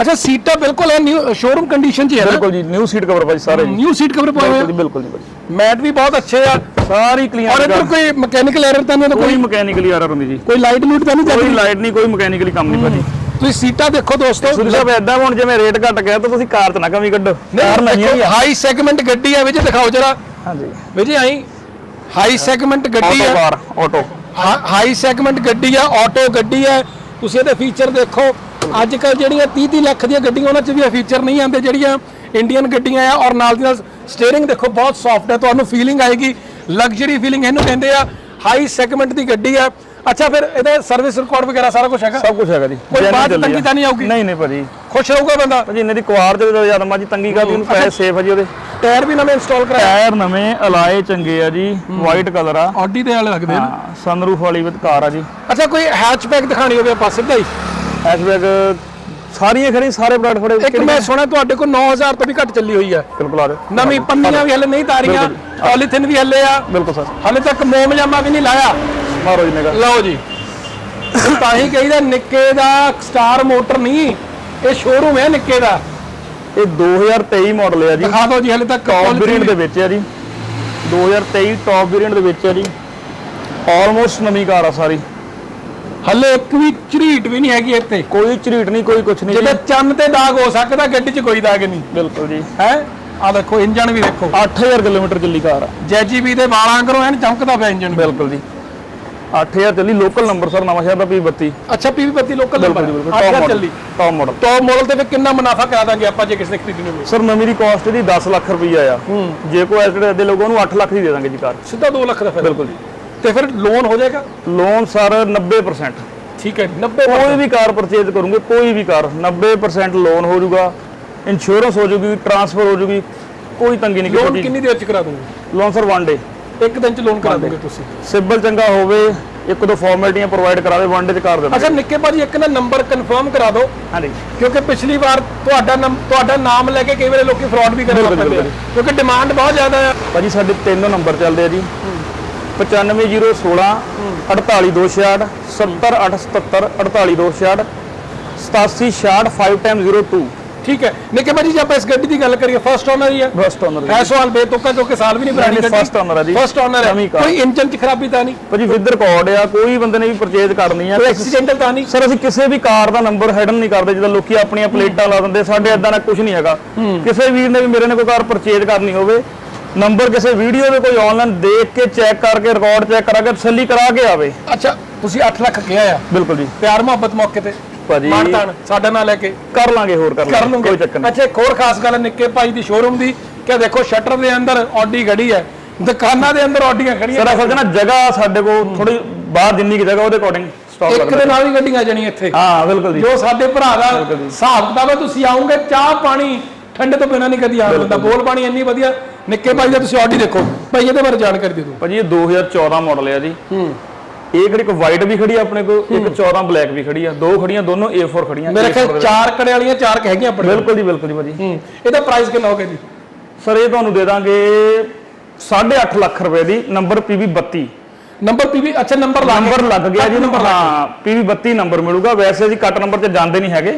ਅੱਛਾ ਸੀਟਾਂ ਬਿਲਕੁਲ ਹੈ ਨਿਊ ਸ਼ੋਰੂਮ ਕੰਡੀਸ਼ਨ 'ਚ ਹੀ ਬਿਲਕੁਲ ਜੀ ਨਿਊ ਸੀਟ ਕਵਰ ਭਾਜੀ ਸਾਰੇ ਨਿਊ ਸੀਟ ਕਵਰ ਪਾਏ ਹੋਏ ਬਿਲਕੁਲ ਜੀ ਭਾਜੀ। ਮੈਟ ਵੀ ਬਹੁਤ ਅੱਛੇ ਆ। ਸਾਰੀ ਔਰ ਕਲੀਅਰ ਇੱਧਰ ਕੋਈ ਮਕੈਨੀਕਲ ਐਰਰ ਤਾਂ ਨਹੀਂ ਕੋਈ ਮਕੈਨੀਕਲੀ ਐਰਰ ਹੁੰਦੀ ਜੀ। ਕੋਈ ਲਾਈਟ ਲੂਟ ਤਾਂ ਨਹੀਂ ਕੋਈ ਚੱਲਦੀ ਲਾਈਟ ਨਹੀਂ ਕੋਈ ਮਕੈਨੀਕਲੀ ਕੰਮ ਨਹੀਂ ਭਾਜੀ। ਤੁਸੀਂ ਸੀਟਾਂ ਦੇਖੋ ਦੋਸਤੋ। ਸਭ ਐਦਾਂ ਹੁਣ ਜਿਵੇਂ ਰੇਟ ਘਟ ਗਿਆ ਤਾਂ ਤੁਸੀਂ ਕਾਰ ਚ ਨਾ ਕਮੀ ਕੱਢੋ। ਕਾਰ ਨਹੀਂ ਹਾਈ ਸੈਗਮੈਂਟ ਗੱਡੀ ਆ ਵਿੱਚ ਦਿਖਾਓ ਜਰਾ। ਹਾਂਜੀ। ਵਿਜੇ ਆਈ। ਹਾਈ ਸੈਗਮੈਂਟ ਗੱਡੀ ਆ। ਆਟੋ ਹਾਈ ਸੈਗਮੈਂਟ ਗੱਡੀ ਆ ਆਟੋ ਗੱਡੀ ਆ, ਤੁਸੀਂ ਇਹਦੇ ਫੀਚਰ ਦੇਖੋ। ਅੱਜ ਕੱਲ ਜਿਹੜੀਆਂ 30 30 ਲੱਖ ਦੀਆਂ ਗੱਡੀਆਂ, ਉਹਨਾਂ 'ਚ ਵੀ ਇਹ ਫੀਚਰ ਨਹੀਂ ਆਉਂਦੇ, ਜਿਹੜੀਆਂ ਇੰਡੀਅਨ ਗੱਡੀਆਂ ਆ, ਔਰ ਨਾਲ ਦੀ ਨਾਲ ਸਟੀਅਰਿੰਗ ਦੇਖੋ, ਬਹੁਤ ਸੌਫਟ ਹੈ ਤੁਹਾਨੂੰ ਫੀਲਿੰਗ ਆਏਗੀ। ਲਗਜ਼ਰੀ ਫੀਲਿੰਗ ਇਹਨੂੰ ਕਹਿੰਦੇ ਆ ਹਾਈ ਸੈਗਮੈਂਟ ਦੀ ਗੱਡੀ ਆ। ਅੱਛਾ ਫਿਰ ਇਹਦਾ ਸਰਵਿਸ ਰਿਕਾਰਡ ਵਗੈਰਾ ਸਾਰਾ ਕੁਝ ਹੈਗਾ? ਸਭ ਕੁਝ ਹੈਗਾ ਜੀ। ਕੋਈ ਬਾਤ ਤੰਗੀ। ਤਾਂ ਨਹੀਂ ਆਊਗੀ? ਨਹੀਂ ਨਹੀਂ ਭਾਜੀ। ਖੁਸ਼ ਰਹੂਗਾ ਬੰਦਾ? ਭਾਜੀ ਇੰਨੇ ਦੀ ਕੁਆਰ ਤੇ ਜਦ ਮਾਜੀ ਤੰਗੀ ਕਰਦੀ ਉਹਨੂੰ ਪੈਸੇ ਸੇਫ ਆ ਜੀ ਉਹਦੇ। ਟਾਇਰ ਵੀ ਨਵੇਂ ਇੰਸਟਾਲ ਕਰਾਇਆ ਟਾਇਰ ਨਵੇਂ ਅਲਾਏ ਚੰਗੇ ਆ ਜੀ ਵਾਈਟ ਕਲਰ ਆ। ਆਡੀ ਦੇ ਵਾਲੇ ਲੱਗਦੇ ਨੇ। ਹਾਂ ਸਨਰੂਫ ਵਾਲੀ ਵਿਦ ਕਾਰ ਆ ਜੀ। ਅੱਛਾ ਕੋਈ ਹੈਚਬੈਕ ਦਿਖਾਣੀ ਹੋਵੇ ਆਪਾਂ ਸਿੱਧਾ ਹੀ? ਹੈਸ਼ਬੈਗ ਸਾਰੀਆਂ ਖੜੀ ਸਾਰੇ ਪ੍ਰੋਡਕਟ ਖੜੇ ਇੱਕ ਮੈਂ ਸੁਣਿਆ ਤੁਹਾਡੇ ਕੋਲ 9000 ਤੋਂ ਵੀ ਘੱਟ ਚੱਲੀ ਹੋਈ ਆ। ਬਿਲਕੁਲ ਆ ਨਵੀਂ ਪੰਨੀਆਂ ਵੀ ਹਲੇ ਨਹੀਂ ਤਾਰੀਆਂ ਪੋਲੀਥਿਨ ਵੀ ਹਲੇ ਆ। ਬਿਲਕੁਲ ਸਰ। ਹਲੇ ਤੱਕ ਮੋਮ ਜਾਮਾ ਵੀ ਨਹੀਂ ਲਾਇਆ। ਮਾਰੋ ਜੀ ਨਿਗਾ ਲਓ ਜੀ। ਤਾਂ ਹੀ ਕਹੀਦਾ ਨਿੱਕੇ ਦਾ ਸਟਾਰ ਮੋਟਰ ਨਹੀਂ ਇਹ ਸ਼ੋਰੂਮ ਹੈ ਨਿੱਕੇ ਦਾ। ਇਹ 2023 ਮਾਡਲ ਹੈ ਜੀ। ਦਿਖਾ ਦਿਓ ਜੀ ਹਲੇ ਤੱਕ ਟੌਪ ਵੇਰੀਐਂਟ ਦੇ ਵਿੱਚ ਹੈ ਜੀ। 2023 ਟੌਪ ਵੇਰੀਐਂਟ ਦੇ ਵਿੱਚ ਹੈ ਜੀ। ਆਲਮੋਸਟ ਨਵੀਂ ਕਾਰ ਆ ਸਾਰੀ। ਹਲੇ ਇੱਕ ਵੀ ਝਰੀਟ ਵੀ ਨਹੀਂ ਹੈਗੀ ਇੱਥੇ। ਕੋਈ ਝਰੀਟ ਨਹੀਂ ਕੋਈ ਕੁਝ ਨਹੀਂ ਜਿਹਦੇ ਜੀ ਚੰਨ ਤੇ ਦਾਗ ਹੋ ਸਕਦਾ ਗੱਡੀ 'ਚ ਕੋਈ ਦਾਗ ਨਹੀਂ। ਬਿਲਕੁਲ ਜੀ। ਹੈ? ਆ ਦੇਖੋ ਇੰਜਨ ਵੀ ਦੇਖੋ। 8000 ਕਿਲੋਮੀਟਰ ਚੱਲੀ ਕਾਰ ਆ। ਜੈਜੀਬੀ ਦੇ ਵਾਲਾਂ ਕਰੋ ਐਨ ਚਮਕਦਾ ਪਿਆ ਇੰਜਨ ਬਿਲਕੁਲ ਜੀ। 8000 ਚੱਲੀ ਲੋਕਲ ਨੰਬਰ ਸਰ ਨਵਾਂ ਸ਼ਹਿਰ ਦਾ P32 ਅੱਛਾ ਪੀਵੀ 32 ਲੋਕਲ ਨੰਬਰ ਬਿਲਕੁਲ ਜੀ ਬਿਲਕੁਲ। ਅੱਛਾ ਟੌਪ ਚੱਲੀ? Model top model top model ਤੇ ਫਿਰ ਕਿੰਨਾ ਮੁਨਾਫਾ ਕਰਾ ਦਾਂਗੇ ਆਪਾਂ ਜੇ ਕਿਸੇ ਨੇ ਖਰੀਦਣੀ ਹੋਵੇ? ਸਰ ਨਵੀਂ ਦੀ ਕਾਸਟ ਇਹਦੀ 10 ਲੱਖ ਰੁਪਈਆ ਆ। ਜੇ ਕੋਈ ਐਸਡੇ ਦੇ ਲੋਗੋ ਉਹਨੂੰ 8 ਲੱਖ ਦੀ ਦੇ ਦਾਂਗੇ ਜੀ ਕਾਰ। ਸਿੱਧਾ 2 ਲੱਖ ਦਾ ਫਿਰ। ਬਿਲਕੁਲ ਜੀ। ਤੇ ਫਿਰ ਲੋਨ ਹੋ ਜਾਏਗਾ? ਲੋਨ ਸਰ 90% ਠੀਕ ਹੈ 90 ਕੋਈ ਵੀ ਕਾਰ ਪਰਚੇਜ਼ ਕਰੋਗੇ ਕੋਈ ਵੀ ਕਾਰ 90% ਲੋਨ ਹੋ ਜਾਊਗਾ। ਇੰਸ਼ੋਰੈਂਸ ਹੋ ਜਾਊਗੀ ਟਰਾਂਸਫਰ ਹੋ ਜਾਊਗੀ। ਕੋਈ ਤੰਗੀ ਨਹੀਂ ਲੋਨ ਕਿੰਨੀ ਦੇਰ ਚ ਕਰਾ ਦੋਗੇ? ਲੋਨ ਸਰ ਵਨ ਡੇ ਇੱਕ ਦਿਨ ਚ ਲੋਨ ਕਰਾ ਦੋਗੇ ਤੁਸੀਂ? ਸਿਬਲ ਚੰਗਾ ਹੋਵੇ ਇੱਕ ਦੋ ਫਾਰਮੈਲਿਟੀਆਂ ਪ੍ਰੋਵਾਈਡ ਕਰਾ ਦੇ ਵਨ ਡੇ ਚ ਕਰ ਦੇਣਾ ਅੱਛਾ ਨਿੱਕੇ ਭਾਜੀ ਇੱਕ ਨਾ ਨੰਬਰ ਕਨਫਰਮ ਕਰਾ ਦਿਓ। ਹਾਂਜੀ। ਕਿਉਂਕਿ ਪਿਛਲੀ ਵਾਰ ਤੁਹਾਡਾ ਤੁਹਾਡਾ ਨਾਮ ਲੈ ਕੇ ਕਈ ਵਾਰ ਲੋਕੀ ਫਰਾਡ ਵੀ ਕਰਨ ਲੱਗ ਆ। ਕਿਉਂਕਿ ਡਿਮਾਂਡ ਬਹੁਤ ਜ਼ਿਆਦਾ ਆ। ਭਾਜੀ ਸਾਡੇ ਤਿੰਨ ਨੰਬਰ ਚੱਲਦੇ ਆ ਜੀ। 95016 48266 70877 48266 8766 5 ਟਾਈਮ 02 ਠੀਕ ਹੈ। ਨਿੱਕੇ ਭਾਜੀ ਜੇ ਆਪਾਂ ਇਸ ਗੱਡੀ ਦੀ ਗੱਲ ਕਰੀਏ ਫਰਸਟ ਓਨਰ ਹੀ ਆ ਫਸਟ ਓਨਰ ਐ ਸਵਾਲ ਬੇਤੁਕਾ ਜੋ ਕਿ ਸਾਲ ਵੀ ਨਹੀਂ ਪੁਰਾਣੀ ਗੱਡੀ। first owner ਆ ਜੀ। ਫਰਸਟ ਓਨਰ ਹੈ। ਕੋਈ ਇੰਜਨ ਚ ਖਰਾਬੀ ਤਾਂ ਨਹੀਂ। ਭਾਜੀ ਵਿਦ ਰਿਕਾਰਡ ਆ ਕੋਈ ਬੰਦੇ ਨੇ ਵੀ ਪਰਚੇਜ਼ ਕਰਨੀ ਆ। ਐਕਸੀਡੈਂਟਲ ਤਾਂ ਨਹੀਂ। ਸਰ ਅਸੀਂ ਕਿਸੇ ਵੀ ਕਾਰ ਦਾ ਨੰਬਰ ਹੈਡਨ ਨਹੀਂ ਕਰਦੇ ਜਿੱਦਾਂ ਲੋਕੀ ਆਪਣੀਆਂ ਪਲੇਟਾਂ ਲਾ ਦਿੰਦੇ ਸਾਡੇ ਇਦਾਂ ਦਾ ਕੁਝ ਨਹੀਂ ਹੈਗਾ। ਕਿਸੇ ਵੀਰ ਨੇ ਵੀ ਮੇਰੇ ਨੇ ਕੋਈ ਕਾਰ ਪਰਚੇਜ਼ ਕਰਨੀ ਹੋਵੇ ਨੰਬਰ ਕਿਸੇ ਵੀਡੀਓ ਦੇ ਕੋਈ ਆਨਲਾਈਨ ਦੇਖ ਕੇ ਚੈੱਕ ਕਰਕੇ ਰਿਕਾਰਡ ਚੈੱਕ ਕਰਾ ਕੇ ਤਸੱਲੀ ਕਰਾ ਕੇ ਆਵੇ। ਅੱਛਾ ਤੁਸੀਂ 8 ਲੱਖ ਕਿਹਾ ਆ। ਬਿਲਕੁਲ ਜੀ। ਪਿਆਰ ਮੁਹੱਬਤ ਮੌਕੇ ਤੇ। ਭਾਜੀ। ਮਾਨਤਾਨ ਸਾਡਾ ਨਾਂ ਲੈ ਕੇ। ਕਰ ਲਾਂਗੇ ਹੋਰ ਕਰ ਕਰ ਲਾਂਗੇ। ਲੂੰਗੇ ਕੋਈ ਚੱਕਰ ਨਹੀਂ। ਅੱਛਾ ਇੱਕ ਹੋਰ ਖਾਸ ਗੱਲ ਹੈ ਨਿੱਕੇ ਭਾਈ ਦੀ ਸ਼ੋਰੂਮ ਦੀ ਕਿ ਦੇਖੋ ਸ਼ਟਰ ਦੇ ਅੰਦਰ ਆਡੀ ਖੜੀ ਹੈ ਦੁਕਾਨਾਂ ਦੇ ਅੰਦਰ ਆਡੀਆਂ ਖੜੀਆਂ ਸਰ ਅਸਲ 'ਚ ਨਾ ਜਗ੍ਹਾ ਸਾਡੇ ਕੋਲ ਥੋੜੀ ਬਾਹਰ ਜਿੰਨੀ ਕੀ ਜਗ੍ਹਾ ਉਹਦੇ ਅਕੋਰਡਿੰਗ ਸਟਾਕ ਇੱਕ ਲੱਗਦਾ। ਦੇ ਨਾਲ ਹੀ ਗੱਡੀਆਂ ਜਾਣੀਆਂ ਇੱਥੇ। ਹਾਂ ਬਿਲਕੁਲ ਜੀ। ਜੋ ਸਾਡੇ ਭਰਾ ਦਾ। ਹਿਸਾਬ ਕਿਤਾਬ ਹੈ ਤੁਸੀਂ ਆਉਂਗੇ ਚਾਹ ਪਾਣੀ ਠੰਡੇ ਤੋਂ ਬਿਨਾਂ ਨਹੀਂ ਕਦੀ ਆਉਣ ਹੁੰਦਾ ਬੋਲ ਪਾਣੀ ਇੰਨੀ ਵਧੀਆ ਨਿੱਕੇ ਭਾਈ ਦਾ ਤੁਸੀਂ ਆਡੀ ਦੇਖੋ। ਭਾਈ ਇਹਦੇ ਬਾਰੇ ਜਾਣਕਾਰੀ ਦੇ ਦਿਓ। ਭਾਜੀ ਇਹ 2014 ਮਾਡਲ ਹੈ ਜੀ। ਹੂੰ। ਇਹ ਖੜੀ ਕੋ ਵਾਈਟ ਵੀ ਖੜੀ ਆ ਆਪਣੇ ਕੋਲ ਇੱਕ 14 ਬਲੈਕ ਵੀ ਖੜੀ ਆ ਦੋ ਖੜੀਆਂ ਦੋਨੋਂ A4 ਖੜੀਆਂ ਮੇਰੇ A4 ਖਿਆਲ ਚਾਰ ਕੜੇ ਵਾਲੀਆਂ ਚਾਰ ਹੈਗੀਆਂ ਆਪਣੇ ਕੋਲ। ਬਿਲਕੁਲ ਜੀ ਬਿਲਕੁਲ ਜੀ ਭਾਜੀ। ਇਹਦਾ ਪ੍ਰਾਈਸ ਕਿੰਨਾ ਹੋਗਾ ਜੀ? ਸਰ ਇਹ ਤੁਹਾਨੂੰ ਦੇ ਦਾਂਗੇ 8.5 ਲੱਖ ਰੁਪਏ ਦੀ ਨੰਬਰ PV 32 ਨੰਬਰ ਪੀਵੀ ਅੱਛਾ ਨੰਬਰ ਲਾ ਨੰਬਰ ਲੱਗ ਗਿਆ ਜੀ ਨੰਬਰ ਹਾਂ PV 32 ਨੰਬਰ ਮਿਲੂਗਾ। ਵੈਸੇ ਅਸੀਂ ਕੱਟ ਨੰਬਰ 'ਚ ਜਾਂਦੇ ਨਹੀਂ ਹੈਗੇ।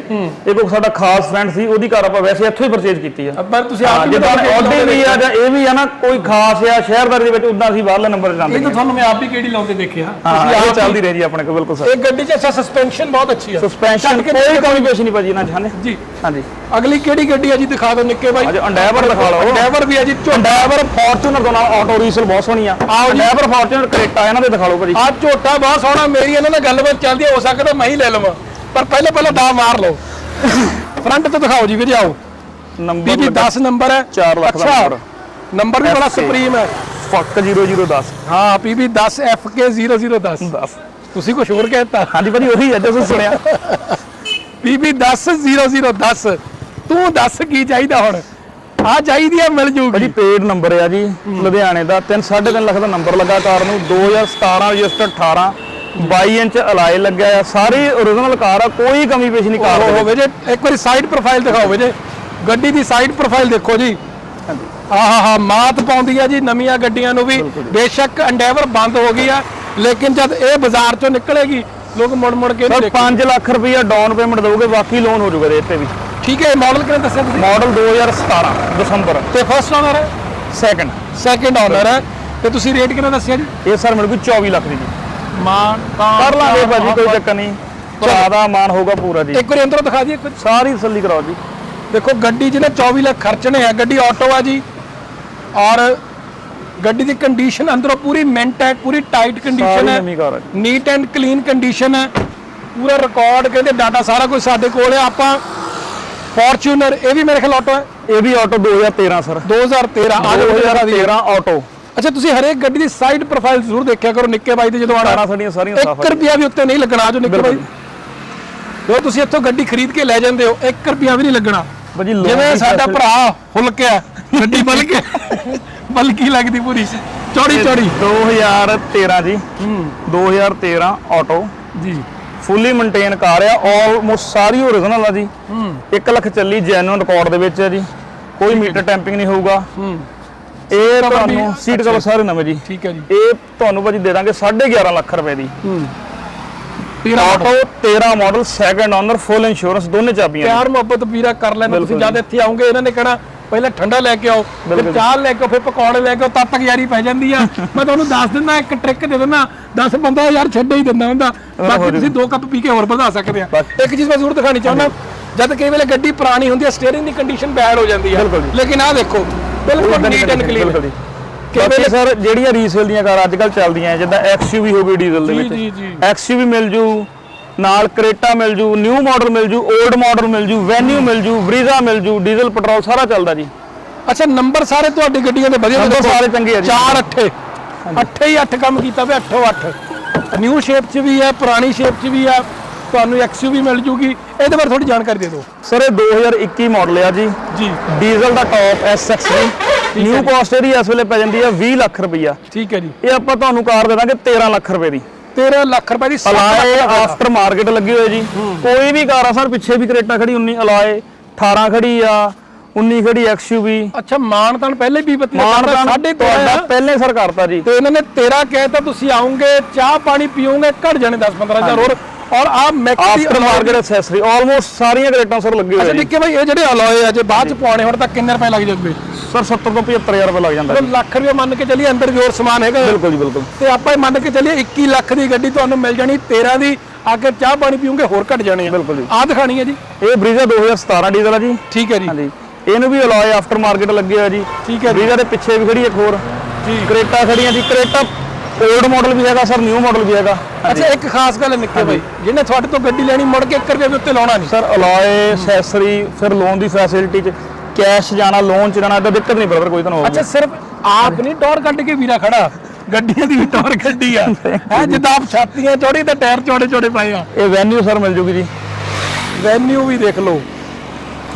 ਇਹ ਕੋਈ ਸਾਡਾ ਖਾਸ ਫਰੈਂਡ ਸੀ ਉਹਦੀ ਕਾਰ ਆਪਾਂ ਵੈਸੇ ਇੱਥੋਂ ਹੀ ਪਰਚੇਜ ਕੀਤੀ ਆ। ਪਰ ਤੁਸੀਂ ਹਾਂ ਆਪ ਹੀ ਜਿੱਦਾਂ ਆਡੇ ਵੀ ਆ ਜਾਂ ਇਹ ਵੀ ਆ ਨਾ ਕੋਈ ਖਾਸ ਆ ਸ਼ਹਿਰਦਾਰੀ ਦੇ ਵਿੱਚ ਉਦਾਂ ਅਸੀਂ ਬਾਹਰਲੇ ਨੰਬਰ 'ਚ ਜਾਂਦੇ ਇਹ ਤਾਂ ਤੁਹਾਨੂੰ ਮੈਂ ਆਪ ਵੀ ਕਿਹੜੀ ਲਾਉਂਦੇ ਦੇਖਿਆ। ਹਾਂ ਤੁਸੀਂ ਆਪ ਚੱਲਦੀ ਰਹੀ ਜੀ ਆਪਣੇ ਕੋਲ ਬਿਲਕੁਲ ਸਰ। ਇਹ ਗੱਡੀ 'ਚ ਅੱਛਾ ਸਸਪੈਂਸ਼ਨ ਬਹੁਤ ਅੱਛੀ ਆ। ਸਸਪੈਂਸ਼ਨ ਕੋਈ ਕਮੀ ਪੇਸ਼ ਨਹੀਂ ਭਾਜੀ ਨਾ ਚਾਹਨੇ ਜੀ। ਹਾਂਜੀ। ਅਗਲੀ ਕਿਹੜੀ ਗੱਡੀ ਆ ਜੀ ਦਿਖਾ ਦਿਓ ਨਿੱਕੇ ਭਾਈ ਅੱਜ ਅੰਡੈਵਰ ਦਿਖਾ ਲਓ। ਡਰਾਈਵਰ ਵੀ ਆ ਜੀ ਅੰਡੈਵਰ ਫੋਰਚੂਨਰ ਤੋਂ ਨਾਲ ਆਟੋ ਰੀਸਲ ਬਹੁਤ ਸੋਹਣੀ ਆ। ਆਓ ਜੀ। ਅੰਡੈਵਰ ਫੋਰਚੂਨਰ ਕਰੇਟਾ ਇਹਨਾਂ ਦੇ ਦਿਖਾ ਲਓ ਭਾਜੀ। ਆ ਝੋਟਾ ਬਹੁਤ ਸੋਹਣਾ ਮੇਰੀ ਇਹਨਾਂ ਨਾਲ ਗੱਲਬਾਤ ਚੱਲਦੀ ਹੋ ਸਕਦਾ ਮੈਂ ਹੀ ਲੈ ਲਵਾਂ। ਪਰ ਪਹਿਲੇ ਪਹਿਲੇ ਦਾ ਮਾਰ ਲਓ। ਫਰੰਟ ਤੋਂ ਦਿਖਾਓ ਜੀ ਵੀਰੇ ਆਓ। ਨੰਬਰ ਬੀਬੀ 10 ਨੰਬਰ ਹੈ। 4 ਲੱਖ ਦਾ ਨੰਬਰ ਨੰਬਰ ਵੀ ਬੜਾ ਸੁਪਰੀਮ ਹੈ। ਫੱਕ 0010 ਹਾਂ ਪੀਬੀ 10 FK 0010 10 ਤੁਸੀਂ ਕੁਝ ਹੋਰ ਕਹਿਤਾ? ਹਾਂਜੀ ਭਾਜੀ ਉਹੀ ਹੈ ਜਦੋਂ ਸੁਣਿਆ। ਪੀਬੀ 10 0010 ਤੂੰ ਦੱਸ ਕੀ ਚਾਹੀਦਾ ਹੁਣ? ਆ ਚਾਹੀਦੀ ਆ ਮਿਲ ਭਾਜੀ ਜੂਗੀ ਪੇਡ ਨੰਬਰ ਆ ਜੀ ਲੁਧਿਆਣੇ ਦਾ। 3 3.5 ਲੱਖ ਦਾ ਨੰਬਰ ਲੱਗਾ ਕਾਰ ਨੂੰ। 2017 ਰਜਿਸਟਰ 18 22 ਇੰਚ ਅਲਾਈ ਲੱਗਿਆ ਆ। ਸਾਰੀ origignal ਕਾਰ ਆ ਕੋਈ ਕਮੀ ਪੇਸ਼ ਨਹੀਂ ਕਾਰ। ਹੋਵੇ ਜੇ ਇੱਕ ਵਾਰੀ ਸਾਈਡ ਪ੍ਰੋਫਾਈਲ ਦਿਖਾਓ ਜੇ। ਗੱਡੀ ਦੀ ਸਾਈਡ ਪ੍ਰੋਫਾਈਲ ਦੇਖੋ ਜੀ। ਆਹਾ ਹਾ ਮਾਤ ਪਾਉਂਦੀ ਆ ਜੀ ਨਵੀਆਂ ਗੱਡੀਆਂ ਨੂੰ ਵੀ। ਬੇਸ਼ੱਕ ਅੰਡੈਵਰ ਬੰਦ ਹੋ ਗਈ ਆ ਲੇਕਿਨ ਜਦ ਇਹ ਬਾਜ਼ਾਰ ਚੋਂ ਨਿਕਲੇਗੀ ਲੋਕ ਮੁੜ ਮੁੜ ਕੇ ਸਰ ਦੇਖਣ 5 ਲੱਖ ਰੁਪਈਆ ਡਾਊਨ ਪੇਮੈਂਟ ਦੋਗੇ ਬਾਕੀ ਲੋਨ ਹੋ ਜਾਊਗਾ ਇਹਦੇ ਤੇ ਵੀ। ਠੀਕ ਹੈ ਮਾਡਲ ਕਿਹਨੇ ਦੱਸਿਆ ਤੁਸੀਂ? ਮਾਡਲ 2017 ਦਸੰਬਰ। ਤੇ ਫਸਟ ਓਨਰ ਹੈ? ਸੈਕੰਡ ਸੈਕੰਡ ਓਨਰ ਹੈ। ਤੇ ਤੁਸੀਂ ਰੇਟ ਕਿੰਨਾ ਦੱਸਿਆ ਜੀ? ਇਹ ਸਰ ਮੇਰੇ ਕੋਲ 24 ਲੱਖ ਦੀ ਜੀ। ਮਾਨ ਕਰ ਲਾਂਗੇ ਭਾਜੀ ਕੋਈ ਚੱਕਰ ਨਹੀਂ। ਭਰਾ ਦਾ ਮਾਨ ਹੋਊਗਾ ਪੂਰਾ ਜੀ। ਇੱਕ ਵਾਰੀ ਅੰਦਰੋਂ ਦਿਖਾ ਦਈਏ ਕੁਝ। ਸਾਰੀ ਤਸੱਲੀ ਕਰਾਓ ਜੀ। ਦੇਖੋ ਗੱਡੀ ਜਿਹਨੇ 24 ਲੱਖ ਖਰਚਣੇ ਆ ਗੱਡੀ ਆਟੋ ਆ ਜੀ। ਔਰ ਗੱਡੀ ਦੀ ਕੰਡੀਸ਼ਨ ਅੰਦਰੋਂ ਪੂਰੀ ਮਿੰਟ ਹੈ ਪੂਰੀ ਟਾਈਟ ਕੰਡੀਸ਼ਨ ਹੈ। ਨੀਟ ਐਂਡ ਕਲੀਨ ਕੰਡੀਸ਼ਨ ਹੈ। ਪੂਰਾ ਰਿਕਾਰਡ ਕਹਿੰਦੇ ਡਾਟਾ ਸਾਰਾ ਕੁਝ ਸਾਡੇ ਕੋਲ ਹੈ। ਆਪਾਂ ਫੋਰਚੂਨਰ ਇਹ ਵੀ ਮੇਰੇ ਖਿਆਲ ਆਟੋ ਹੈ। ਇਹ ਵੀ ਆਟੋ 2013 ਸਰ। 2013 ਆ ਜਾਓ ਦਿਖਾ ਦਈਏ 2013 ਆਟੋ ਅੱਛਾ ਤੁਸੀਂ ਹਰੇਕ ਗੱਡੀ ਦੀ ਸਾਈਡ ਪ੍ਰੋਫਾਈਲ ਜ਼ਰੂਰ ਦੇਖਿਆ ਕਰੋ ਨਿੱਕੇ ਬਾਈ ਦੇ ਜਦੋਂ ਆਣਾ ਸਾਡੀਆਂ ਸਾਰੀਆਂ ਸਾਫ਼ 1 ਰੁਪਿਆ ਵੀ ਉੱਤੇ ਨਹੀਂ ਲੱਗਣਾ ਜੋ ਨਿੱਕੇ ਬਾਈ। ਜੋ। ਤੁਸੀਂ ਇੱਥੋਂ ਗੱਡੀ ਖਰੀਦ ਕੇ ਲੈ ਜਾਂਦੇ ਹੋ 1 ਰੁਪਿਆ ਵੀ ਨਹੀਂ ਲੱਗਣਾ। ਜਿਵੇਂ ਸਾਡਾ ਭਰਾ ਹੁਲਕਿਆ ਗੱਡੀ ਬਲ ਕੇ *laughs* ਬਲਕੀ ਲੱਗਦੀ ਪੂਰੀ? ਚੌੜੀ ਚੌੜੀ। 2013 ਜੀ। 2013 ਆਟੋ ਜੀ। ਫੁੱਲੀ ਮੇਨਟੇਨ ਕਾਰ ਆ ਆਲਮੋਸਟ ਸਾਰੀ ਓਰੀਜਨਲ ਆ ਜੀ। 1 ਲੱਖ ਚੱਲੀ ਜੈਨੂਇਨ ਰਿਕਾਰਡ ਦੇ ਵਿੱਚ ਹੈ ਜੀ। ਕੋਈ ਮੀਟਰ ਟੈਂਪਿੰਗ ਨਹੀਂ ਹੋਊਗਾ। ਹੂੰ। ਇਹ ਤੁਹਾਨੂੰ ਸੀਟ ਕਵਰ ਸਾਰੇ ਨਵੇਂ ਜੀ। ਠੀਕ ਹੈ ਜੀ। ਇਹ ਤੁਹਾਨੂੰ ਭਾਜੀ ਦੇ ਦਾਂਗੇ 11.5 ਲੱਖ ਰੁਪਏ ਦੀ। ਹੂੰ। Auto 13 model second owner full insurance ਦੋਨੇ ਚਾਬੀਆਂ। ਪਿਆਰ ਮੁਹੱਬਤ ਵੀਰਾ ਕਰ ਲੈਣਾ ਤੁਸੀਂ ਜਦ ਇੱਥੇ ਆਉਂਗੇ ਇਹਨਾਂ ਨੇ ਕਹਿਣਾ ਪਹਿਲਾਂ ਠੰਡਾ ਲੈ ਕੇ ਆਓ ਫਿਰ। ਚਾਹ ਲੈ ਕੇ ਆਓ ਫਿਰ ਪਕੌੜੇ ਲੈ ਕੇ ਆਓ ਤਦ ਤੱਕ ਯਾਰੀ ਪੈ ਜਾਂਦੀ ਆ *laughs* ਮੈਂ ਤੁਹਾਨੂੰ ਦੱਸ ਦਿੰਦਾ ਇੱਕ ਟ੍ਰਿਕ ਦੇ ਦਿੰਦਾ 10 ਬੰਦਾ ਯਾਰ ਛੱਡ ਹੀ ਦਿੰਦਾ ਹੁੰਦਾ ਬਾਕੀ ਤੁਸੀਂ ਦੋ ਕੱਪ ਪੀ ਕੇ ਹੋਰ ਵਧਾ ਸਕਦੇ ਆ। ਇੱਕ ਚੀਜ਼ ਮੈਂ ਜ਼ਰੂਰ ਦਿਖਾਣੀ ਚਾਹੁੰਦਾ ਜਦ ਕਈ ਵੇਲੇ ਗੱਡੀ ਪੁਰਾਣੀ ਹੁੰਦੀ ਹੈ ਸਟੀਅਰਿੰਗ ਦੀ ਕੰਡੀਸ਼ਨ ਬੈਡ ਹੋ ਜਾਂਦੀ ਜੀ। ਲੇਕਿਨ ਆਹ ਦੇਖੋ ਬਿਲਕੁਲ ਨੀਟ ਐਂਡ ਕਲੀਨ ਵੇਲੇ ਸਰ ਜਿਹੜੀਆਂ ਰੀਸੇਲ ਦੀਆਂ ਕਾਰ ਅੱਜ ਕੱਲ ਚੱਲਦੀਆਂ ਜਿੱਦਾਂ XUV ਹੋ ਗਈ ਡੀਜ਼ਲ ਦੇ ਵਿੱਚ। XUV ਮਿਲ ਜੂ ਨਾਲ ਕਰੇਟਾ ਮਿਲ ਜੂ ਨਿਊ ਮਾਡਲ ਮਿਲ ਜੂ 올ਡ ਮਾਡਲ ਮਿਲ ਜੂ ਵੈਨਿਊ ਮਿਲ ਜੂ ਬਰੀਜ਼ਾ ਮਿਲ ਜੂ ਡੀਜ਼ਲ ਪੈਟਰੋਲ ਸਾਰਾ ਚੱਲਦਾ ਜੀ। ਅੱਛਾ ਨੰਬਰ ਸਾਰੇ ਤੁਹਾਡੀ ਗੱਡੀਆਂ ਦੇ ਵਧੀਆ ਨੰਬਰ। ਸਾਰੇ ਚੰਗੇ ਆ ਜੀ। ਚਾਰ ਅੱਠੇ। ਅੱਠੇ ਹੀ ਅੱਠ ਕੰਮ ਕੀਤਾ ਵੇ ਅੱਠੋ ਅੱਠ। ਨਿਊ ਸ਼ੇਪ 'ਚ ਵੀ ਹੈ ਪੁਰਾਣੀ ਸ਼ੇਪ 'ਚ ਵੀ ਹੈ ਤੁਹਾਨੂੰ ਐਕਸਯੂਵੀ ਮਿਲ ਜੂਗੀ। ਇਹਦੇ ਬਾਰੇ ਥੋੜੀ ਜਾਣਕਾਰੀ ਦੇ ਦਿਓ। ਸਰ ਇਹ 2021 ਮਾਡਲ ਆ ਜੀ। ਜੀ। ਡੀਜ਼ਲ ਦਾ ਟੌਪ SX ਦੀ ਨਿਊ ਕਾਸਟ ਇਹਦੀ ਇਸ ਵੇਲੇ ਪੈ ਜਾਂਦੀ ਆ 20 ਲੱਖ ਰੁਪਈਆ। ਠੀਕ ਹੈ ਜੀ। ਇਹ ਆਪਾਂ ਤੁਹਾਨੂੰ ਕਾਰ ਦੇ ਦਾਂਗੇ 13 ਲੱਖ ਰੁਪਏ ਦੀ। 13 ਲੱਖ ਰੁਪਏ ਦੀ ਅਲਾਏ ਆਫਟਰ ਮਾਰਕੀਟ ਲੱਗੀ ਹੋਈ ਜੀ। ਕੋਈ ਵੀ ਕਾਰ ਆ ਸਰ ਪਿੱਛੇ ਵੀ ਕਰੇਟਾ ਖੜੀ 19 ਅਲਾਏ 18 ਖੜੀ ਆ 19 ਖੜੀ XUV ਅੱਛਾ ਮਾਨਤਾਨ ਪਹਿਲੇ ਵੀ ਬੱਤੀ ਮਾਨ ਸਾਢੇ ਤੁਹਾਡਾ ਪਹਿਲੇ ਸਰ ਕਰਤਾ ਜੀ। ਤੇ ਇਹਨਾਂ ਨੇ 13 ਕਹਿ ਤਾਂ ਤੁਸੀਂ ਆਉਂਗੇ ਚਾਹ ਪਾਣੀ ਪੀਓਗੇ ਘਟ ਜਾਣੇ 10 15000 ਹੋਰ। ਔਰ ਆ max after market accessory almost ਸਾਰੀਆਂ ਕਰੇਟਾਂ ਸਰ ਲੱਗੇ ਅੱਛਾ ਹੋਏ ਜੀ। ਨਿੱਕੇ ਭਾਈ ਇਹ ਜਿਹੜੇ ਅਲੋਏ ਆ ਜੇ ਬਾਅਦ ਚ ਪਾਉਣੇ ਹੁਣ ਤਾਂ ਕਿੰਨੇ ਰੁਪਏ ਲੱਗ ਜਾਣਗੇ? ਸਰ 70 ਤੋਂ 75000 ਰੁਪਏ ਲੱਗ ਜਾਂਦਾ ਲੱਖ ਰੁਪਏ ਮੰਨ ਕੇ ਚੱਲੀਏ ਅੰਦਰ ਹੋਰ ਸਮਾਨ ਹੈਗਾ। ਬਿਲਕੁਲ ਜੀ ਬਿਲਕੁਲ। ਤੇ ਆਪਾਂ ਇਹ ਮੰਨ ਕੇ ਚੱਲੀਏ 21 ਲੱਖ ਦੀ ਗੱਡੀ ਤੁਹਾਨੂੰ ਮਿਲ ਜਾਣੀ 13 ਦੀ ਆ ਕੇ ਚਾਹ ਪਾਣੀ ਪੀਓਗੇ ਹੋਰ ਘਟ ਜਾਣੇ ਆ। ਬਿਲਕੁਲ ਜੀ। ਆ ਦਿਖਾਣੀ ਹੈ ਜੀ। ਇਹ ਬਰੀਜ਼ਾ 2017 ਡੀਜ਼ਲ ਆ ਜੀ। ਠੀਕ ਹੈ ਜੀ। ਹਾਂਜੀ। ਇਹਨੂੰ ਵੀ ਅਲਾਏ ਆਫਟਰ ਮਾਰਕੀਟ ਲੱਗੇ ਹੋਇਆ ਜੀ। ਠੀਕ ਹੈ। ਬਰੀਜ਼ਾ ਦੇ ਪਿੱਛੇ ਵੀ ਖੜੀ ਇੱਕ ਹੋਰ। ਜੀ। ਕਰੇਟਾ ਖੜੀਆਂ ਜੀ। ਕਰੇਟਾ 올ਡ ਮਾਡਲ ਵੀ ਹੈਗਾ ਸਰ ਨਿਊ ਮਾਡਲ ਵੀ ਹੈਗਾ। ਅੱਛਾ ਇੱਕ ਖਾਸ ਗੱਲ ਨਿੱਕੇ ਭਾਈ ਜਿਹਨੇ ਤੁਹਾਡੇ ਤੋਂ ਗੱਡੀ ਲੈਣੀ ਮੁੜ ਕੇ 1 ਰੁਪਏ ਵੀ ਉੱਤੇ ਲਾਉਣਾ ਨਹੀਂ। ਸਰ ਅਲਾਏ ਐਕਸੈਸਰੀ ਫਿਰ ਲੋਨ ਦੀ ਫੈਸਿਲਿਟੀ ਚ। ਕੈਸ਼ ਜਾਣਾ ਲੋਨ ਚ ਜਾਣਾ ਤਾਂ ਦਿੱਕਤ ਨਹੀਂ ਬਰਦਰ ਕੋਈ ਤੁਹਾਨੂੰ ਅੱਛਾ ਸਿਰਫ ਆਪ ਨਹੀਂ ਟੌਰ ਕੱਢ ਕੇ ਵੀਰਾ ਖੜਾ। ਗੱਡੀਆਂ ਦੀ ਵੀ ਟੌਰ ਗੱਡੀ ਆ। *laughs* ਹੈ ਜਿੱਦਾਂ ਆਪ ਛਾਤੀਆਂ ਚੌੜੀ ਤੇ ਟਾਇਰ ਚੌੜੇ ਚੌੜੇ ਪਏ ਆ। ਇਹ ਵੈਨਿਊ ਸਰ ਮਿਲ ਜੂਗੀ ਜੀ। ਵੈਨਿਊ ਵੀ ਦੇਖ ਲਓ।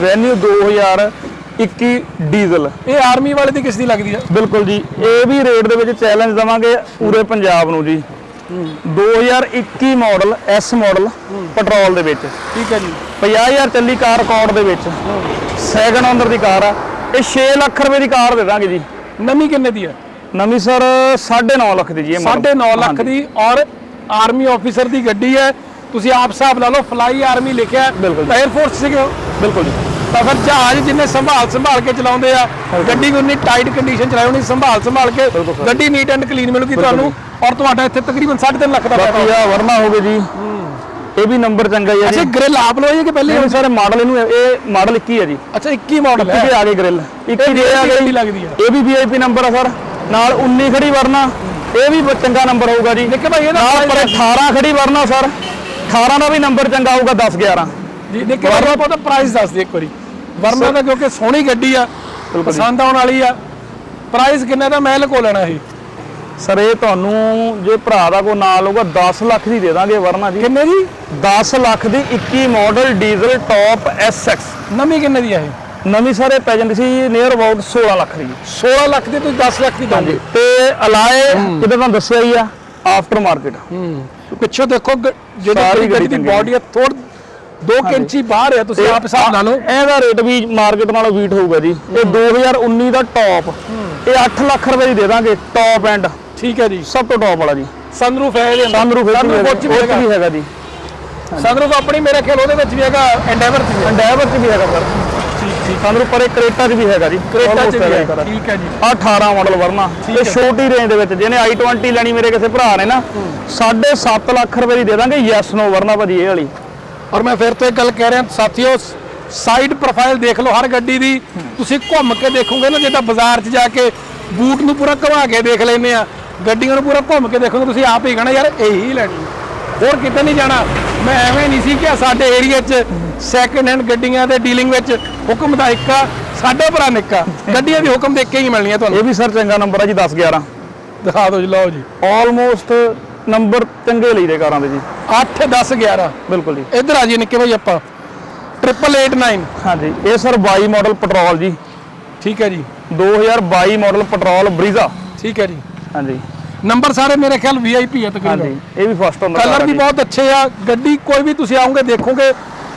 ਵੈਨਿਊ 2021 ਡੀਜ਼ਲ ਇਹ ਆਰਮੀ ਵਾਲੇ ਦੀ ਕਿਸ ਦੀ ਲੱਗਦੀ ਆ। ਬਿਲਕੁਲ ਜੀ। ਇਹ ਵੀ ਰੇਟ ਦੇ ਵਿੱਚ ਚੈਲੰਜ ਦਵਾਂਗੇ ਪੂਰੇ ਪੰਜਾਬ ਨੂੰ ਜੀ। 2021 ਮਾਡਲ ਐਸ ਮਾਡਲ ਪੈਟਰੋਲ ਦੇ ਵਿੱਚ। ਠੀਕ ਹੈ ਜੀ। 50000 ਚੱਲੀ ਕਾਰ ਰਿਕਾਰਡ ਦੇ ਵਿੱਚ। ਸੈਕੰਡ ਓਨਰ ਦੀ ਕਾਰ ਆ। ਇਹ 6 ਲੱਖ ਰੁਪਏ ਦੀ ਕਾਰ ਦੇ ਦਾਂਗੇ ਜੀ। ਨਵੀਂ ਕਿੰਨੇ ਦੀ ਆ ਨਵੀਂ ਸਰ 9.5 ਲੱਖ ਦੀ ਜੀ ਇਹ model। 9.5 ਲੱਖ ਦੀ ਔਰ ਆਰਮੀ ਆਫੀਸਰ ਦੀ ਗੱਡੀ ਹੈ। ਤੁਸੀਂ ਆਪ ਹਿਸਾਬ ਲਾ ਲਓ ਫਲਾਈ ਆਰਮੀ ਲਿਖਿਆ। ਬਿਲਕੁਲ। ਤਾਂ 에ਅਰਫੋਰਸ ਸੀਗੇ। ਬਿਲਕੁਲ ਜੀ। ਤਾਂ ਫਿਰ ਜਹਾਜ਼ ਜਿੰਨੇ ਸੰਭਾਲ ਸੰਭਾਲ ਕੇ ਚਲਾਉਂਦੇ ਆ ਗੱਡੀ ਨੂੰ ਉਨੀ ਟਾਈਟ ਕੰਡੀਸ਼ਨ ਚਲਾਈ ਹੋਣੀ ਸੰਭਾਲ ਸੰਭਾਲ ਕੇ। ਗੱਡੀ ਨੀਟ ਐਂਡ ਕਲੀਨ ਮਿਲੂਗੀ ਤੁਹਾਨੂੰ ਔਰ ਤੁਹਾਡਾ ਇੱਥੇ ਤਕਰੀਬਨ 3.5 ਲੱਖ ਦਾ ਬਾਕੀ ਆ ਵਰਨਾ ਹੋਵੇ ਜੀ। ਇਹ ਵੀ ਨੰਬਰ ਚੰਗਾ ਹੀ ਅੱਛਾ ਜੀ ਗ੍ਰਿਲ ਆਪ ਲਵਾਈਏ ਕਿ ਪਹਿਲੇ? ਨਹੀਂ ਸਰ ਮਾਡਲ ਇਹਨੂੰ ਇਹ ਮਾਡਲ 21 ਹੈ ਜੀ। ਅੱਛਾ 21 ਮਾਡਲ ਇਹ ਹੈ। ਵੀ ਆ ਗਏ ਗ੍ਰਿਲ 21 ਦੇ ਆ ਗਈ। ਲੱਗਦੀ ਆ। ਇਹ ਵੀ ਵੀਆਈਪੀ ਨੰਬਰ ਆ ਸਰ। ਨਾਲ 19 ਖੜੀ ਵਰਨਾ। ਇਹ ਵੀ ਚੰਗਾ ਨੰਬਰ ਹੋਊਗਾ ਜੀ। ਨਿੱਕੇ ਭਾਈ ਇਹਦਾ ਨਾਲ ਪਰ price 18 ਖੜੀ ਵਰਨਾ ਸਰ। 18 ਦਾ ਵੀ ਨੰਬਰ ਚੰਗਾ ਹੋਊਗਾ 10 11 ਜੀ ਨਿੱਕੇ ਭਾਈ ਆਪਾਂ ਤਾਂ ਪ੍ਰਾਈਸ ਦੱਸ ਦੇ ਇੱਕ ਵਾਰੀ। ਵਰਨਾ ਦਾ ਕਿਉਂਕਿ ਸੋਹਣੀ ਗੱਡੀ ਆ ਪਸੰਦ ਆਉਣ ਵਾਲੀ ਆ। ਪ੍ਰਾਈਸ ਕਿੰਨੇ ਦਾ ਮੈਂ ਲਕੋ ਲੈਣਾ ਇਹ ਸਰ ਇਹ ਤੁਹਾਨੂੰ ਜੇ ਭਰਾ ਦਾ ਕੋਈ ਨਾਲ ਹੋਊਗਾ 10 ਲੱਖ ਦੀ ਦੇ ਦਾਂਗੇ ਵਰਨਾ ਜੀ। ਕਿੰਨੇ ਦੀ? 10 ਲੱਖ ਦੀ 21 ਮਾਡਲ ਡੀਜ਼ਲ ਟੌਪ SX ਨਵੀਂ ਕਿੰਨੇ ਦੀ ਆ ਇਹ? ਨਵੀਂ ਸਰ ਪੈ ਜਾਂਦੀ ਸੀ ਨੀਅਰ ਅਬਾਊਟ 16 ਲੱਖ ਦੀ। 16 ਲੱਖ ਦੀ ਤੁਸੀਂ 10 ਲੱਖ ਦੀ ਦੋਗੇ। ਤੇ ਅਲਾਏ ਜਿੱਦਾਂ ਤੁਹਾਨੂੰ ਦੱਸਿਆ ਹੀ ਆ ਆਫਟਰ ਮਾਰਕੀਟ ਪਿੱਛੋਂ ਦੇਖੋ ਜਿਹੜੀ ਗੱਡੀ ਦੀ ਬਾਡੀ ਆ ਥੋੜ 2 ਇੰਚੀ ਬਾਹਰ ਆ ਤੁਸੀਂ ਆਪ ਹਿਸਾਬ ਲਾ ਲਓ। ਇਹਦਾ ਰੇਟ ਵੀ ਮਾਰਕੀਟ ਨਾਲੋਂ ਵੀਟ ਹੋਊਗਾ ਜੀ। ਇਹ 2019 ਦਾ ਟੌਪ ਇਹ 8 ਲੱਖ ਰੁਪਏ ਦੀ ਦੇ ਦਾਂਗੇ ਟੌਪ ਐਂਡ ਠੀਕ ਹੈ ਜੀ। ਸਭ ਤੋਂ ਟੌਪ ਵਾਲਾ ਜੀ। ਸਨਰੂਫ ਹੈ ਇਹਦੇ ਅੰਦਰ ਸਨਰੂਫ ਇਹ ਵੀ ਹੈਗਾ। ਜੀ। ਸਨਰੂਫ ਆਪਣੀ ਮੇਰੇ ਖਿਆਲ ਉਹਦੇ ਵਿੱਚ ਵੀ ਹੈਗਾ ਐਂਡੇਵਰ ਚ ਵੀ ਹੈ ਡਰਾਈਵਰ ਚ ਵੀ ਹੈਗਾ ਸਰ ਠੀਕ ਪਰੇ ਕਰੇਟਾ ਚ ਵੀ ਹੈਗਾ ਜੀ। ਕਰੇਟਾ ਚ ਵੀ ਹੈਗਾ ਹੈ। ਠੀਕ ਹੈ ਜੀ। ਆਹ 18 ਮਾਡਲ ਵਰਨਾ। ਇਹ ਹੈ। ਛੋਟੀ ਰੇਂਜ ਦੇ ਵਿੱਚ ਜਿਹਨੇ i20 ਲੈਣੀ ਮੇਰੇ ਕਿਸੇ ਭਰਾ ਨੇ ਨਾ 7.5 ਲੱਖ ਰੁਪਏ ਦੀ ਦੇ ਦਾਂਗੇ ਯੈਸ ਨੋ ਵਰਨਾ ਭਾਜੀ ਇਹ ਵਾਲੀ। ਔਰ ਮੈਂ ਫਿਰ ਤੋਂ ਇੱਕ ਗੱਲ ਕਹਿ ਰਿਹਾ ਸਾਥੀਓ ਸਾਈਡ ਪ੍ਰੋਫਾਈਲ ਦੇਖ ਲਓ ਹਰ ਗੱਡੀ ਦੀ। ਤੁਸੀਂ ਘੁੰਮ ਕੇ ਦੇਖੋਗੇ ਨਾ ਜਿੱਦਾਂ ਬਾਜ਼ਾਰ 'ਚ ਜਾ ਕੇ ਬੂਟ ਨੂੰ ਪੂਰਾ ਘੁਮਾ ਕੇ ਦੇਖ ਲੈਨੇ ਆ ਗੱਡੀਆਂ ਨੂੰ ਪੂਰਾ ਘੁੰਮ ਕੇ ਦੇਖੋਗੇ ਤੁਸੀਂ ਆਪ ਹੀ ਕਹਣਾ ਯਾਰ ਇਹੀ ਲੈਣੀ ਹੈ। ਹੋਰ ਕਿਤੇ ਨਹੀਂ ਜਾਣਾ। ਮੈਂ ਐਵੇਂ ਨਹੀਂ ਸੀ ਕਿ ਸਾਡੇ ਏਰੀਆ 'ਚ ਸੈਕੰਡ ਹੈਂਡ ਗੱਡੀਆਂ ਦੇ ਡੀਲਿੰਗ ਵਿੱਚ ਹੁਕਮ ਦਾ ਇੱਕਾ ਸਾਡਾ ਭਰਾ ਨਿੱਕਾ ਗੱਡੀਆਂ ਦੀ ਹੁਕਮ ਦੇਖ ਕੇ ਹੀ ਮਿਲਣੀਆਂ ਤੁਹਾਨੂੰ। ਇਹ ਵੀ ਸਰ ਚੰਗਾ ਨੰਬਰ ਆ ਜੀ 10 11 ਦਿਖਾ ਦਿਓ ਜੀ ਲਓ ਜੀ। ਆਲਮੋਸਟ ਨੰਬਰ ਚੰਗੇ ਲਈਦੇ ਕਾਰਾਂ ਦੇ ਜੀ। 8 10 11 ਬਿਲਕੁਲ ਜੀ। ਇੱਧਰ ਆ ਜੀ ਨਿੱਕੇ ਭਾਈ ਆਪਾਂ। 8889 ਹਾਂਜੀ ਇਹ ਸਰ 22 ਮਾਡਲ ਪੈਟਰੋਲ ਜੀ। ਠੀਕ ਹੈ ਜੀ। 2022 ਮਾਡਲ ਪੈਟਰੋਲ ਬਰੀਜ਼ਾ। ਠੀਕ ਹੈ ਜੀ। ਹਾਂਜੀ। ਨੰਬਰ ਸਾਰੇ ਮੇਰੇ ਖਿਆਲ ਵੀਆਈਪੀ ਹੈ ਤਕਰੀਬਨ। ਹਾਂਜੀ ਇਹ ਵੀ ਫਸਟ ਹੁੰਦਾ ਕਲਰ ਵੀ ਬਹੁਤ ਅੱਛੇ ਆ। ਗੱਡੀ ਕੋਈ ਵੀ ਤੁਸੀਂ ਆਉਂਗੇ ਦੇਖੋਗੇ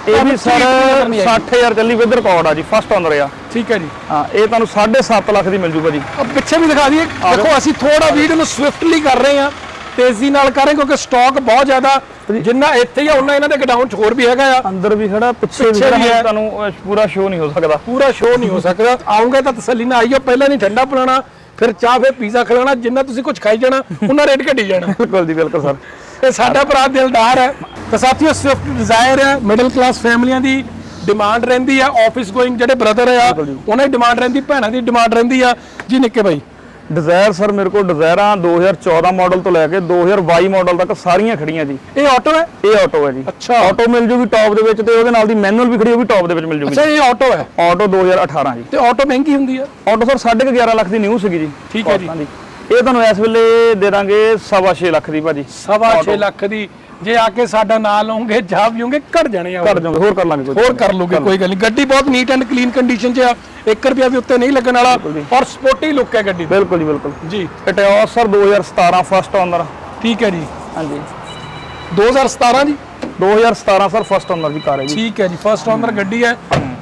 ਇਹ ਵੀ ਸਰ ਚੀਜ਼ ਨਜ਼ਰ ਨਹੀਂ ਆਏਗੀ। 60000 ਚੱਲੀ ਵਿਦ ਰਿਕਾਰਡ ਆ ਜੀ ਫਸਟ ਓਨਰ ਆ ਠੀਕ ਹੈ ਜੀ। ਹਾਂ ਇਹ ਤੁਹਾਨੂੰ 7.5 ਲੱਖ ਦੀ ਮਿਲ ਜੂਗਾ ਜੀ। ਪਿੱਛੇ ਵੀ ਦਿਖਾ ਦਈਏ। ਦੇਖੋ ਅਸੀਂ ਥੋੜਾ ਵੀਡੀਓ ਨੂੰ ਸਵਿਫਟਲੀ ਕਰ ਰਹੇ ਹਾਂ। ਤੇਜ਼ੀ ਨਾਲ ਕਰ ਕਿਉਂਕਿ ਸਟਾਕ ਬਹੁਤ ਜ਼ਿਆਦਾ ਜਿੰਨਾ ਇੱਥੇ ਹੀ ਆ ਉਹਨਾਂ ਇਹਨਾਂ ਦੇ ਗਡਾਊਨ 'ਚ ਹੋਰ ਵੀ ਹੈਗਾ ਆ। ਅੰਦਰ ਵੀ ਖੜਾ ਪਿੱਛੇ ਵੀ ਖੜਾ। ਤੁਹਾਨੂੰ ਪੂਰਾ ਸ਼ੋਅ ਨਹੀਂ ਹੋ ਸਕਦਾ। ਪੂਰਾ ਸ਼ੋਅ ਨਹੀਂ ਹੋ ਸਕਦਾ। ਆਉਂਗੇ ਤਾਂ ਤਸੱਲੀ ਨਾਲ ਆਈਓ ਪਹਿਲਾਂ ਨਹੀਂ ਠੰਡਾ ਪਿਲਾਣਾ ਫਿਰ ਚਾਹ ਫਿਰ ਪੀਜ਼ਾ ਖਿਲਾਣਾ ਜਿੰਨਾ ਤੁਸੀਂ ਕੁਝ ਖਾਈ ਜਾਣਾ ਉਹਨਾਂ ਰੇਟ ਘਟੀ ਜਾਣਾ। ਬਿਲਕੁਲ ਜੀ ਬਿਲਕੁਲ ਸਰ। ਇਹ ਸਾਡਾ ਭਰਾ ਦਿਲਦਾਰ ਹੈ। ਤਾਂ ਸਾਥੀਓ ਸਵਿਫਟ ਡਿਜ਼ਾਇਰ ਹੈ ਮਿਡਲ ਕਲਾਸ ਫੈਮਲੀਆਂ ਦੀ ਡਿਮਾਂਡ ਰਹਿੰਦੀ ਆ ਆਫਿਸ ਗੋਇੰਗ ਜਿਹੜੇ ਬ੍ਰਦਰ ਆ ਉਹਨਾਂ ਦੀ ਡਿਮਾਂਡ ਰਹਿੰਦੀ ਭੈਣਾਂ ਦੀ ਡਿਮਾਂਡ ਰਹਿੰਦੀ ਆ। ਜੀ ਨਿੱਕੇ ਭਾਈ ਡਿਜ਼ਾਇਰ ਸਰ ਮੇਰੇ ਕੋਲ ਡਿਜ਼ਾਇਰਾਂ 2014 ਮਾਡਲ ਤੋਂ ਲੈ ਕੇ 2022 ਮਾਡਲ ਤੱਕ ਸਾਰੀਆਂ ਖੜੀਆਂ ਜੀ। ਇਹ ਆਟੋ ਹੈ? ਇਹ ਆਟੋ ਹੈ ਜੀ। ਅੱਛਾ। ਆਟੋ ਮਿਲ ਜੂਗੀ ਟੌਪ ਦੇ ਵਿੱਚ ਤੇ ਉਹਦੇ ਨਾਲ ਦੀ ਮੈਨੂਅਲ ਵੀ ਖੜੀ ਉਹ ਵੀ ਟੌਪ ਦੇ ਵਿੱਚ ਮਿਲ ਜੂਗੀ। ਅੱਛਾ ਇਹ ਆਟੋ ਹੈ? ਆਟੋ 2018 ਜੀ। ਤੇ ਆਟੋ ਮਹਿੰਗੀ ਹੁੰਦੀ ਆ? ਆਟੋ ਸਰ 11.5 ਲੱਖ ਦੀ ਨਿਊ ਸੀਗੀ ਜੀ। ਠੀਕ ਹੈ ਜੀ। ਇਹ ਤੁਹਾਨੂੰ ਇਸ ਵੇਲੇ ਦੇ ਦਾਂਗੇ 6.5 ਲੱਖ ਦੀ ਭਾਜੀ। ਸਵਾ 6 ਲੱਖ ਦੀ। ਜੇ ਆ ਕੇ ਸਾਡਾ ਨਾਂ ਲਓਗੇ ਜਾ ਪੀਓਗੇ ਘਟ ਜਾਣੇ ਆ ਕਰ ਜਾਵਾਂਗੇ ਹੋਰ ਕਰ ਲਾਂਗੇ ਕੋਈ ਹੋਰ ਕਰ ਲਓਗੇ ਕੋਈ ਗੱਲ ਨਹੀਂ। ਗੱਡੀ ਬਹੁਤ ਨੀਟ ਐਂਡ ਕਲੀਨ ਕੰਡੀਸ਼ਨ 'ਚ ਆ। 1 ਰੁਪਿਆ ਵੀ ਉੱਤੇ ਨਹੀਂ ਲੱਗਣ ਵਾਲਾ। ਔਰ ਸਪੋਰਟੀ ਲੁੱਕ ਹੈ ਗੱਡੀ ਦੀ। ਬਿਲਕੁਲ ਜੀ ਬਿਲਕੁਲ। ਜੀ। ਇਟਿਓਸ ਸਰ 2017 ਫਸਟ ਓਨਰ ਠੀਕ ਹੈ ਜੀ। ਹਾਂਜੀ। 2017 ਜੀ? 2017 ਸਰ ਫਸਟ ਓਨਰ ਦੀ ਕਾਰ ਹੈ ਜੀ। ਠੀਕ ਹੈ ਜੀ ਫਸਟ ਓਨਰ ਗੱਡੀ ਹੈ।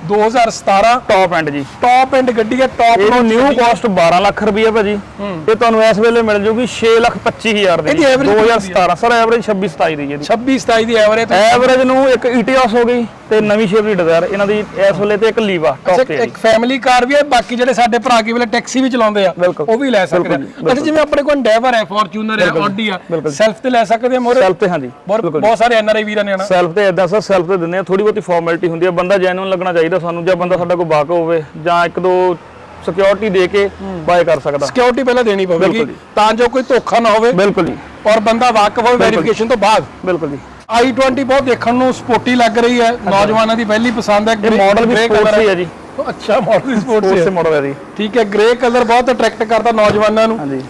2017 ਟੌਪ ਐਂਡ ਜੀ। ਟੌਪ ਐਂਡ ਗੱਡੀ ਹੈ ਟੌਪ ਇਹਨੂੰ ਨਿਊ ਕਾਸਟ 12 ਲੱਖ ਰੁਪਏ ਭਾਜੀ। ਇਹ ਤੁਹਾਨੂੰ ਇਸ ਵੇਲੇ ਮਿਲ ਜੂਗੀ 6 ਲੱਖ 25 ਹਜ਼ਾਰ ਦੀ। ਇਹਦੀ average ਕਿੰਨੀ 2017 ਸਰ ਐਵਰੇਜ 26 27 ਦੀ ਹੈ ਜੀ 26 27 ਦੀ ਐਵਰੇਜ ਐਵਰੇਜ ਨੂੰ ਇੱਕ ਇਟਿਓਸ ਹੋ ਗਈ ਤੇ ਨਵੀਂ ਸ਼ੇਪ ਦੀ ਡਿਜ਼ਾਇਰ ਇਹਨਾਂ ਦੀ ਇਸ ਵੇਲੇ ਤੇ ਇੱਕ ਲੀਵਾ ਟੌਪ ਤੇ। ਇੱਕ ਫੈਮਿਲੀ ਕਾਰ ਵੀ ਹੈ ਬਾਕੀ ਜਿਹੜੇ ਸਾਡੇ ਭਰਾ ਕੀ ਵੇਲੇ ਟੈਕਸੀ ਵੀ ਚਲਾਉਂਦੇ ਆ। ਉਹ ਵੀ ਲੈ ਸਕਦੇ ਆ। ਅੱਛਾ ਜਿਵੇਂ ਆਪਣੇ ਕੋਲ ਡੈਵਰ ਹੈ ਫੋਰਚੂਨਰ ਹੈ ਆਡੀ ਆ। ਸੈਲਫ ਤੇ ਲੈ ਸਕਦੇ ਆ ਮੋਰੇ? ਸੈਲਫ ਤੇ ਹਾਂਜੀ। ਬਹੁਤ ਸਾਰੇ ਐਨਆਰਆਈ ਵੀਰਾਂ ਨੇ ਆਣਾ ਸੈਲਫ ਤੇ ਇਦਾਂ ਸਰ ਸੈਲਫ ਤੇ ਦਿੰਦੇ ਆ। ਥੋੜੀ ਬਹੁਤੀ ਫਾਰਮੈਲਿਟੀ ਹੁੰਦੀ ਹੈ ਬੰਦਾ ਜੈਨੂਨ ਲੱਗਣਾ ਚਾਹੀਦਾ ਸਾਨੂੰ ਜਾਂ ਬੰਦਾ ਸਾਡਾ ਕੋਈ ਬਾਕ ਹੋਵੇ ਜਾਂ ਇੱਕ ਦੋ ਸਿਕਿਉਰਿਟੀ ਦੇ ਕੇ ਬਾਏ ਕਰ ਸਕਦਾ। ਸਿਕਿਉਰਿਟੀ ਪਹਿਲਾਂ ਦੇਣੀ ਪਵੇਗੀ। ਤਾਂ ਜੋ ਕੋਈ ਧੋਖਾ ਨਾ ਹੋਵੇ ਬਿਲਕੁਲ ਜੀ। ਔਰ ਬੰਦਾ ਵਾਕਫ ਹੋਵੇ ਵੈਰੀਫਿਕੇਸ਼ਨ ਤੋਂ ਬਾਅਦ। ਬਿਲਕੁਲ ਜੀ। I20 ਬਹੁਤ ਦੇਖਣ ਨੂੰ ਸਪੋਰਟੀ ਲੱਗ ਰਹੀ ਹੈ। ਨੌਜਵਾਨਾਂ ਦੀ ਪਹਿਲੀ ਪਸੰਦ ਹੈ ਇਹ ਮਾਡਲ ਵੀ ਸਪੋਰਟਸ ਹੀ। ਹੈ ਜੀ। ਅੱਛਾ ਮਾਡਲ ਸਪੋਰਟਸ ਸਪੋਰਟਸ ਹੈ ਮਾਡਲ ਹੈ। ਜੀ। ਠੀਕ ਹੈ ਗ੍ਰੇ ਕਲਰ ਬਹੁਤ ਅਟਰੈਕਟ ਕਰਦਾ ਨੌਜਵਾਨਾਂ ਨੂੰ। ਹਾਂਜੀ।